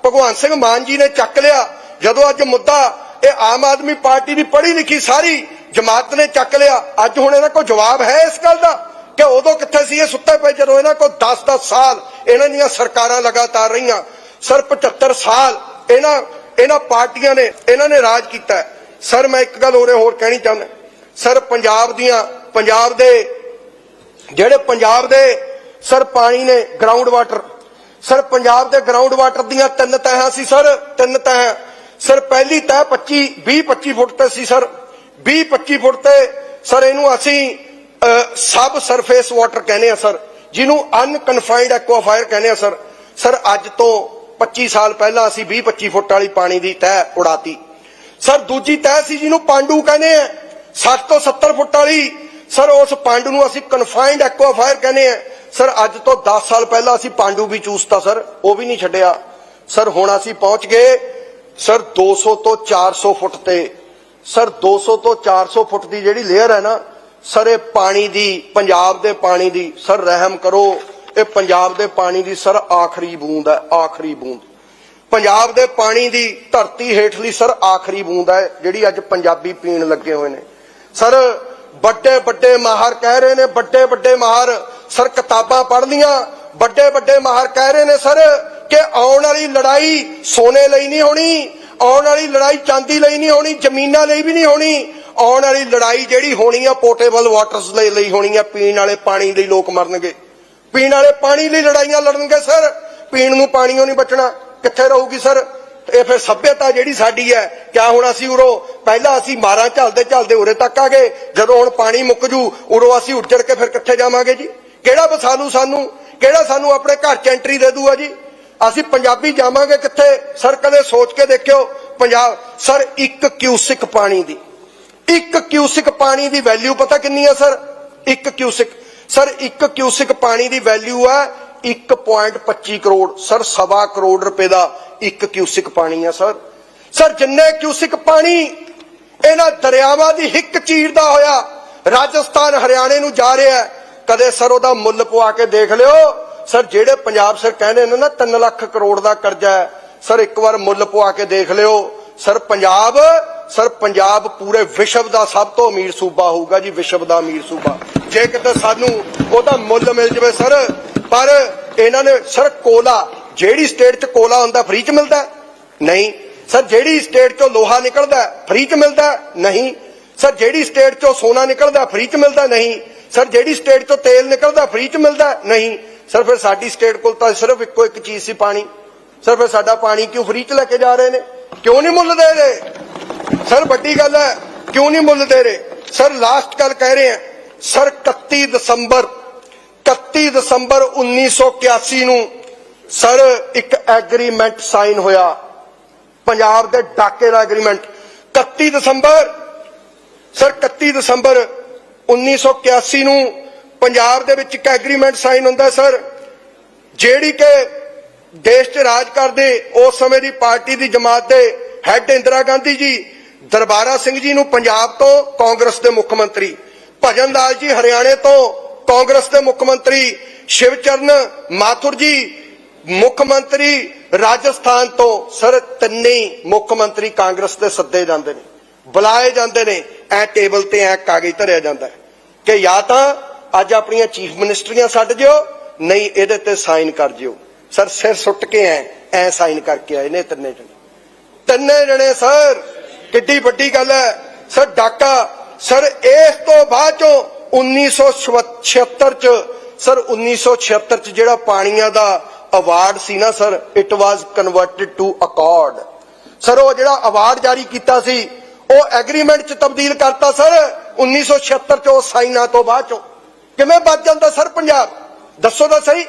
ਭਗਵੰਤ ਸਿੰਘ ਮਾਨ ਜੀ ਨੇ ਚੱਕ ਲਿਆ, ਜਦੋਂ ਅੱਜ ਮੁੱਦਾ ਇਹ ਆਮ ਆਦਮੀ ਪਾਰਟੀ ਦੀ ਪੜ੍ਹੀ ਲਿਖੀ ਸਾਰੀ ਜਮਾਤ ਨੇ ਚੱਕ ਲਿਆ, ਅੱਜ ਹੁਣ ਇਹਨਾਂ ਕੋਲ ਜਵਾਬ ਹੈ ਇਸ ਗੱਲ ਦਾ ਕਿ ਉਦੋਂ ਕਿੱਥੇ ਸੀ ਇਹ ਸੁੱਤੇ ਪਏ ਜਦੋਂ ਇਹਨਾਂ ਕੋਲ 10-10 ਸਾਲ ਇਹਨਾਂ ਦੀਆਂ ਸਰਕਾਰਾਂ ਲਗਾਤਾਰ ਰਹੀਆਂ। ਸਰ 75 ਸਾਲ ਇਹਨਾਂ ਇਹਨਾਂ ਪਾਰਟੀਆਂ ਨੇ, ਇਹਨਾਂ ਨੇ ਰਾਜ ਕੀਤਾ ਸਰ, ਮੈਂ ਇੱਕ ਗੱਲ ਹੋਰੇ ਹੋਰ ਕਹਿਣੀ ਚਾਹੁੰਦਾ। ਸਰ, ਪੰਜਾਬ ਦੀਆਂ, ਪੰਜਾਬ ਦੇ ਜਿਹੜੇ ਪੰਜਾਬ ਦੇ ਸਰ ਪਾਣੀ ਨੇ ਗਰਾਊਂਡ ਵਾਟਰ ਸਰ ਪੰਜਾਬ ਦੇ ਗਰਾਊਂਡ ਵਾਟਰ ਦੀਆਂ ਤਿੰਨ ਤਹਾਂ ਸੀ ਸਰ, ਤਿੰਨ ਤਹਾਂ। ਸਰ, ਪਹਿਲੀ ਤਹ 25 20 25 ਫੁੱਟ ਤੇ ਸੀ ਸਰ। 20 25 ਫੁੱਟ ਤੇ ਸਰ ਇਹਨੂੰ ਅਸੀਂ ਸਬ ਸਰਫੇਸ ਵਾਟਰ ਕਹਿੰਦੇ ਆ ਸਰ, ਜਿਹਨੂੰ ਅਨਕਨਫਾਈਨਡ ਐਕਵਾਫਾਇਰ ਕਹਿੰਦੇ ਆ ਸਰ। ਸਰ, ਅੱਜ ਤੋਂ 25 ਸਾਲ ਪਹਿਲਾਂ ਅਸੀਂ 20 25 ਫੁੱਟ ਵਾਲੀ ਪਾਣੀ ਦੀ ਤਹਿ ਉਡਾਤੀ। ਸਰ, ਦੂਜੀ ਤਹਿ ਸੀ ਜਿਹਨੂੰ ਪਾਂਡੂ ਕਹਿੰਦੇ ਆ। 60 ਤੋਂ 70 ਫੁੱਟ ਵਾਲੀ। ਸਰ, ਉਸ ਪਾਂਡੂ ਨੂੰ ਅਸੀਂ ਕਨਫਾਈਨਡ ਐਕਵਾਫਾਇਰ ਕਹਿੰਦੇ ਆ। ਸਰ, ਅੱਜ ਤੋਂ 10 ਸਾਲ ਪਹਿਲਾਂ ਅਸੀਂ ਪਾਂਡੂ ਵੀ ਚੂਸਤਾ, ਸਰ। ਉਹ ਵੀ ਨਹੀਂ ਛੱਡਿਆ। ਸਰ, ਹੁਣ ਅਸੀਂ ਪਹੁੰਚ ਗਏ। ਸਰ 200 ਤੋਂ 400 ਫੁੱਟ ਤੇ। ਸਰ 200 ਤੋਂ 400 ਫੁੱਟ ਦੀ ਜਿਹੜੀ ਲੇਅਰ ਹੈ ਨਾ, ਸਰ, ਇਹ ਪਾਣੀ ਦੀ, ਪੰਜਾਬ ਦੇ ਪਾਣੀ ਦੀ, ਸਰ, ਰਹਿਮ ਕਰੋ। ਇਹ ਪੰਜਾਬ ਦੇ ਪਾਣੀ ਦੀ ਸਰ ਆਖਰੀ ਬੂੰਦ ਹੈ, ਆਖਰੀ ਬੂੰਦ। ਪੰਜਾਬ ਦੇ ਪਾਣੀ ਦੀ ਧਰਤੀ ਹੇਠਲੀ ਸਰ ਆਖਰੀ ਬੂੰਦ ਹੈ, ਜਿਹੜੀ ਅੱਜ ਪੰਜਾਬੀ ਪੀਣ ਲੱਗੇ ਹੋਏ ਨੇ। ਸਰ, ਵੱਡੇ ਵੱਡੇ ਮਾਹਰ ਕਹਿ ਰਹੇ ਨੇ, ਵੱਡੇ ਵੱਡੇ ਮਾਹਰ ਸਰ ਕਿਤਾਬਾਂ ਪੜ੍ਹ ਲੀਆਂ ਵੱਡੇ ਵੱਡੇ ਮਾਹਰ ਕਹਿ ਰਹੇ ਨੇ ਸਰ ਕਿ ਆਉਣ ਵਾਲੀ ਲੜਾਈ ਸੋਨੇ ਲਈ ਨਹੀਂ ਹੋਣੀ, ਆਉਣ ਵਾਲੀ ਲੜਾਈ ਚਾਂਦੀ ਲਈ ਨਹੀਂ ਹੋਣੀ, ਜ਼ਮੀਨਾਂ ਲਈ ਵੀ ਨਹੀਂ ਹੋਣੀ, ਆਉਣ ਵਾਲੀ ਲੜਾਈ ਜਿਹੜੀ ਹੋਣੀ ਆ ਪੋਰਟੇਬਲ ਵਾਟਰਸ ਲਈ ਹੋਣੀ ਆ, ਪੀਣ ਵਾਲੇ ਪਾਣੀ ਲਈ ਲੋਕ ਮਰਨਗੇ। ਪੀਣ ਵਾਲੇ ਪਾਣੀ ਲਈ ਲੜਾਈਆਂ ਲੜਨਗੇ, ਸਰ। ਪੀਣ ਨੂੰ ਪਾਣੀੋਂ ਨਹੀਂ ਬਚਣਾ। ਕਿੱਥੇ ਰਹੂਗੀ, ਸਰ? ਇਹ ਫਿਰ ਸਭਿਅਤਾ ਜਿਹੜੀ ਸਾਡੀ ਹੈ, ਕਿਆ ਹੁਣ ਅਸੀਂ ਉਰੋਂ, ਪਹਿਲਾਂ ਅਸੀਂ ਮਾਰਾਂ ਝਲਦੇ ਝਲਦੇ ਉਰੇ ਤੱਕ ਆ ਗਏ। ਜਦੋਂ ਹੁਣ ਪਾਣੀ ਮੁੱਕ ਜੂ, ਉਰੋਂ ਅਸੀਂ ਉੱਜੜ ਕੇ ਫਿਰ ਕਿੱਥੇ ਜਾਵਾਂਗੇ ਜੀ? ਕਿਹੜਾ ਵਸਾਲੂ ਸਾਨੂੰ? ਕਿਹੜਾ ਸਾਨੂੰ ਆਪਣੇ ਘਰ ਚ ਐਂਟਰੀ ਦੇ ਦੂਗਾ ਜੀ? ਅਸੀਂ ਪੰਜਾਬੀ ਜਾਵਾਂਗੇ ਕਿੱਥੇ? ਸਰ, ਕਦੇ ਸੋਚ ਕੇ ਦੇਖਿਓ, ਪੰਜਾਬ, ਸਰ, ਇੱਕ ਕਿਊਸਿਕ ਪਾਣੀ ਦੀ। ਇੱਕ ਕਿਊਸਿਕ ਪਾਣੀ ਦੀ ਵੈਲਿਊ ਪਤਾ ਕਿੰਨੀ ਹੈ ਸਰ? ਇੱਕ ਕਿਊਸਿਕ ਸਰ, ਇੱਕ ਕਿਊਸਿਕ ਪਾਣੀ ਦੀ ਵੈਲਿਊ ਹੈ 1.25 ਕਰੋੜ। ਸਰ, ਸਵਾ ਕਰੋੜ ਰੁਪਏ ਦਾ ਇੱਕ ਕਿਊਸਿਕ ਪਾਣੀ ਹੈ ਸਰ। ਸਰ, ਜਿੰਨੇ ਕਿਊਸਿਕ ਪਾਣੀ ਇਹਨਾਂ ਦਰਿਆਵਾਂ ਦੀ ਹਿੱਕ ਚੀਰਦਾ ਹੋਇਆ, ਰਾਜਸਥਾਨ ਹਰਿਆਣੇ ਨੂੰ ਜਾ ਰਿਹਾ ਕਦੇ ਸਰ ਉਹਦਾ ਮੁੱਲ ਪਵਾ ਕੇ ਦੇਖ ਲਿਓ। ਸਰ, ਜਿਹੜੇ ਪੰਜਾਬ ਸਰ ਕਹਿੰਦੇ ਨੇ ਨਾ 3 ਲੱਖ ਕਰੋੜ ਦਾ ਕਰਜ਼ਾ ਹੈ, ਸਰ, ਇੱਕ ਵਾਰ ਮੁੱਲ ਪਵਾ ਕੇ ਦੇਖ ਲਿਓ। ਸਰ, ਪੰਜਾਬ ਸਰ, ਪੰਜਾਬ ਪੂਰੇ ਵਿਸ਼ਵ ਦਾ ਸਭ ਤੋਂ ਅਮੀਰ ਸੂਬਾ ਹੋਊਗਾ ਜੀ, ਵਿਸ਼ਵ ਦਾ ਅਮੀਰ ਸੂਬਾ। ਜੇ ਕਿਤੇ ਸਾਨੂੰ ਉਹਦਾ ਮੁੱਲ ਮਿਲ ਜਵੇ ਸਰ, ਪਰ ਇਹਨਾਂ ਨੇ ਸਰ, ਕੋਲਾ, ਜਿਹੜੀ ਸਟੇਟ 'ਚ ਕੋਲਾ ਹੁੰਦਾ ਫ੍ਰੀ 'ਚ ਮਿਲਦਾ ਨਹੀਂ। ਸਰ, ਜਿਹੜੀ ਸਟੇਟ 'ਚੋਂ ਲੋਹਾ ਨਿਕਲਦਾ ਫ੍ਰੀ 'ਚ ਮਿਲਦਾ ਨਹੀਂ। ਸਰ, ਜਿਹੜੀ ਸਟੇਟ 'ਚੋਂ ਸੋਨਾ ਨਿਕਲਦਾ ਫ੍ਰੀ 'ਚ ਮਿਲਦਾ ਨਹੀਂ। ਸਰ, ਜਿਹੜੀ ਸਟੇਟ 'ਚੋਂ ਤੇਲ ਨਿਕਲਦਾ ਫ੍ਰੀ 'ਚ ਮਿਲਦਾ ਨਹੀਂ। ਸਰ, ਫਿਰ ਸਾਡੀ ਸਟੇਟ ਕੋਲ ਤਾਂ ਸਿਰਫ ਇੱਕੋ ਇੱਕ ਚੀਜ਼ ਸੀ, ਪਾਣੀ। ਸਰ, ਫਿਰ ਸਾਡਾ ਪਾਣੀ ਕਿਉਂ ਫ੍ਰੀ 'ਚ ਲੈ ਕੇ ਜਾ ਰਹੇ ਨੇ? ਕਿਉਂ ਨਹੀਂ ਮੁੱਲ ਦੇ ਰਹੇ? ਸਰ, ਵੱਡੀ ਗੱਲ ਹੈ, ਕਿਉਂ ਨਹੀਂ ਮੁੱਲ ਦੇ ਰਹੇ? ਸਰ ਲਾਸਟ ਗੱਲ ਕਹਿ ਰਹੇ ਆ ਸਰ 31 ਦਸੰਬਰ 31 ਦਸੰਬਰ 1981 ਨੂੰ ਸਰ, ਇੱਕ ਐਗਰੀਮੈਂਟ ਸਾਈਨ ਹੋਇਆ। ਪੰਜਾਬ ਦੇ ਡਾਕੇ ਦਾ ਐਗਰੀਮੈਂਟ 31 ਦਸੰਬਰ, ਸਰ 31 ਦਸੰਬਰ 1981 ਨੂੰ ਪੰਜਾਬ ਦੇ ਵਿੱਚ ਇੱਕ ਐਗਰੀਮੈਂਟ ਸਾਈਨ ਹੁੰਦਾ ਸਰ। ਜਿਹੜੀ ਕਿ ਦੇਸ਼ 'ਚ ਰਾਜ ਕਰਦੇ, ਉਸ ਸਮੇਂ ਦੀ ਪਾਰਟੀ ਦੀ ਜਮਾਤ ਦੇ ਹੈੱਡ ਇੰਦਰਾ ਗਾਂਧੀ ਜੀ, ਦਰਬਾਰਾ ਸਿੰਘ ਜੀ ਨੂੰ ਪੰਜਾਬ ਤੋਂ ਕਾਂਗਰਸ ਦੇ ਮੁੱਖ ਮੰਤਰੀ, ਭਜਨ ਲਾਲ ਜੀ ਹਰਿਆਣੇ ਤੋਂ ਕਾਂਗਰਸ ਦੇ ਮੁੱਖ ਮੰਤਰੀ, ਸ਼ਿਵਚਰਨ ਮਾਥੁਰ ਜੀ, ਮੁੱਖ ਮੰਤਰੀ, ਰਾਜਸਥਾਨ ਤੋਂ ਸਰ ਤਿੰਨੇ ਮੁੱਖ ਮੰਤਰੀ ਕਾਂਗਰਸ ਦੇ ਸੱਦੇ ਜਾਂਦੇ ਨੇ, ਬੁਲਾਏ ਜਾਂਦੇ ਨੇ, ਐ ਟੇਬਲ ਤੇ ਐ ਕਾਗਜ਼ ਧਰਿਆ ਜਾਂਦਾ ਕਿ ਜਾਂ ਤਾਂ ਅੱਜ ਆਪਣੀਆਂ ਚੀਫ ਮਿਨਿਸਟਰੀਆਂ ਛੱਡ ਜਿਓ, ਨਹੀਂ ਇਹਦੇ ਤੇ ਸਾਈਨ ਕਰ ਜਿਓ। ਸਰ ਸਿਰ ਸੁੱਟ ਕੇ ਐ ਐ ਸਾਈਨ ਕਰਕੇ ਆਏ ਨੇ ਤਿੰਨੇ ਜਣੇ। ਤਿੰਨੇ ਜਣੇ ਸਰ, ਕਿੱਡੀ ਵੱਡੀ ਗੱਲ ਹੈ। ਸਰ, ਡਾਕਾ, ਸਰ, ਇਸ ਤੋਂ ਬਾਅਦ ਚੋਂ 1976 ਚ, ਸਰ 1976 ਚ ਜਿਹੜਾ ਪਾਣੀਆਂ ਦਾ ਅਵਾਰਡ ਸੀ ਨਾ, sir it was converted to accord sir, ਉਹ ਜਿਹੜਾ ਅਵਾਰਡ ਜਾਰੀ ਕੀਤਾ ਸੀ, ਉਹ ਐਗਰੀਮੈਂਟ ਚ ਤਬਦੀਲ ਕਰਤਾ, ਸਰ 1976 ਚ ਉਹ ਸਾਈਨਾਂ ਤੋਂ ਬਾਅਦ ਚੋਂ। ਕਿਵੇਂ ਬਚ ਜਾਂਦਾ, ਸਰ, ਪੰਜਾਬ? ਦੱਸੋ ਤਾਂ ਸਹੀ।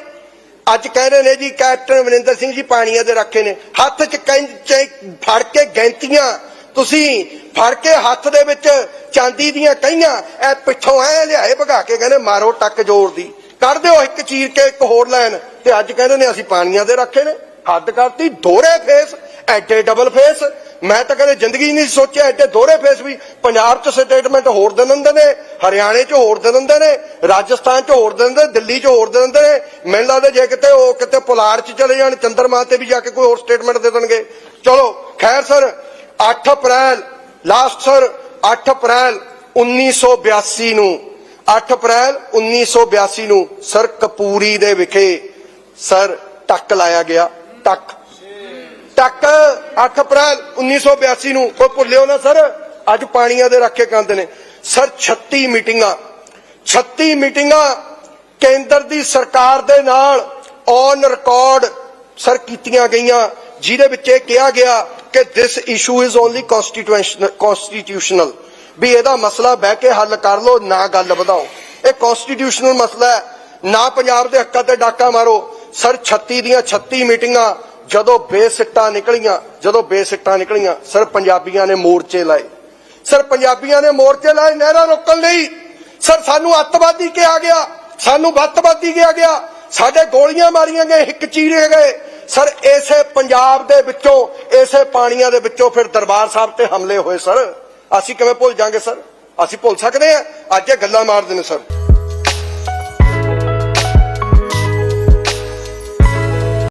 ਅੱਜ ਕਹਿ ਰਹੇ ਨੇ ਜੀ, ਕੈਪਟਨ ਅਮਰਿੰਦਰ ਸਿੰਘ ਜੀ ਪਾਣੀਆਂ ਦੇ ਰੱਖੇ ਨੇ। ਹੱਥ ਚ ਕੈਂਚ ਫੜ ਕੇ ਗੈਂਤੀਆਂ, ਤੁਸੀਂ ਫੜ ਕੇ ਹੱਥ ਦੇ ਵਿੱਚ ਚਾਂਦੀ ਦੀਆਂ ਕਹੀਆਂ ਐ ਪਿੱਠੋਂ ਐ ਲਿਆਏ ਭਗਾ ਕੇ ਕਹਿੰਦੇ ਮਾਰੋ ਟੱਕ ਜੋਰ ਦੀ। ਕੱਢ ਦਿਓ ਇੱਕ ਚੀਰ ਕੇ ਇੱਕ ਹੋਰ ਲੈਣ। ਤੇ ਅੱਜ ਕਹਿੰਦੇ ਨੇ ਅਸੀਂ ਪਾਣੀਆਂ ਦੇ ਰੱਖੇ ਨੇ। ਹੱਦ ਕਰਤੀ, ਦੋਹਰੇ ਫੇਸ, ਐਡੇ ਡਬਲ ਫੇਸ ਮੈਂ ਤਾਂ ਕਦੇ ਜ਼ਿੰਦਗੀ ਨਹੀਂ ਸੋਚਿਆ, ਐਡੇ ਦੋਹਰੇ ਫੇਸ ਵੀ ਪੰਜਾਬ 'ਚ ਸਟੇਟਮੈਂਟ ਹੋਰ ਦੇ ਦਿੰਦੇ ਨੇ, ਹਰਿਆਣੇ 'ਚ ਹੋਰ ਦੇ ਦਿੰਦੇ ਨੇ, ਰਾਜਸਥਾਨ 'ਚ ਹੋਰ ਦੇ ਦਿੰਦੇ ਦਿੱਲੀ 'ਚ ਹੋਰ ਦੇ ਦਿੰਦੇ ਨੇ। ਮੈਨੂੰ ਲੱਗਦਾ ਜੇ ਕਿਤੇ ਉਹ ਕਿਤੇ ਪੁਲਾੜ 'ਚ ਚਲੇ ਜਾਣ, ਚੰਦਰਮਾ ਤੇ ਵੀ ਜਾ ਕੇ ਕੋਈ ਹੋਰ ਸਟੇਟਮੈਂਟ ਦੇ ਦੇਣਗੇ। ਚਲੋ, ਖੈਰ sir 8 April last sir 8 April 1982 ਨੂੰ 8 ਅਪ੍ਰੈਲ 1982 ਨੂੰ ਸਰ ਕਪੂਰੀ ਦੇ ਵਿਖੇ ਸਰ ਟੱਕ ਲਾਇਆ ਗਿਆ, ਟੱਕ। ਟੱਕ 8 ਅਪ੍ਰੈਲ 1982 ਨੂੰ। ਕੋਈ ਭੁੱਲਿਓ ਨਾ ਸਰ, ਅੱਜ ਪਾਣੀਆਂ ਦੇ ਰੱਖੇ ਕੰਦ ਨੇ। ਸਰ 36 ਮੀਟਿੰਗਾਂ। 36 ਮੀਟਿੰਗਾਂ ਕੇਂਦਰ ਦੀ ਸਰਕਾਰ ਦੇ ਨਾਲ ਔਨ ਰਿਕਾਰਡ ਸਰ ਕੀਤੀਆਂ ਗਈਆਂ, ਜਿਹਦੇ ਵਿੱਚ ਇਹ ਕਿਹਾ ਗਿਆ ਕਿ this issue is only constitutional ਵੀ ਇਹਦਾ ਮਸਲਾ ਬਹਿ ਕੇ ਹੱਲ ਕਰ ਲਓ, ਨਾ ਗੱਲ ਵਧਾਓ। ਇਹ ਕਨਸਟੀਟਿਊਸ਼ਨਲ ਮਸਲਾ ਹੈ। ਨਾ ਪੰਜਾਬ ਦੇ ਹੱਕਾਂ ਤੇ ਡਾਕਾ ਮਾਰੋ। ਸਰ 36 ਦੀਆਂ 36 ਮੀਟਿੰਗਾਂ ਜਦੋਂ ਬੇਸਿੱਟਾਂ ਨਿਕਲੀਆਂ, ਜਦੋਂ ਬੇਸਿੱਟਾਂ ਨਿਕਲੀਆਂ, ਸਰ ਪੰਜਾਬੀਆਂ ਨੇ ਮੋਰਚੇ ਲਾਏ। ਸਰ ਪੰਜਾਬੀਆਂ ਨੇ ਮੋਰਚੇ ਲਾਏ, ਨਹਿਰਾਂ ਰੋਕਣ ਲਈ। ਸਰ ਸਾਨੂੰ ਅੱਤਵਾਦੀ ਕਿਹਾ ਗਿਆ, ਸਾਨੂੰ ਵੱਤਵਾਦੀ ਕਿਹਾ ਗਿਆ। ਸਾਡੇ ਗੋਲੀਆਂ ਮਾਰੀਆਂ ਗਏ ਹਿੱਕ ਚੀਰੇ ਗਏ। ਸਰ ਇਸੇ ਪੰਜਾਬ ਦੇ ਵਿੱਚੋਂ, ਇਸੇ ਪਾਣੀਆਂ ਦੇ ਵਿੱਚੋਂ ਫਿਰ ਦਰਬਾਰ ਸਾਹਿਬ ਤੇ ਹਮਲੇ ਹੋਏ, ਸਰ। ਅਸੀਂ ਕਿਵੇਂ ਭੁੱਲ ਜਾਾਂਗੇ, ਸਰ? ਅਸੀਂ ਭੁੱਲ ਸਕਦੇ ਹਾਂ? ਅੱਜ ਇਹ ਗੱਲਾਂ ਮਾਰਦੇ ਨੇ, ਸਰ।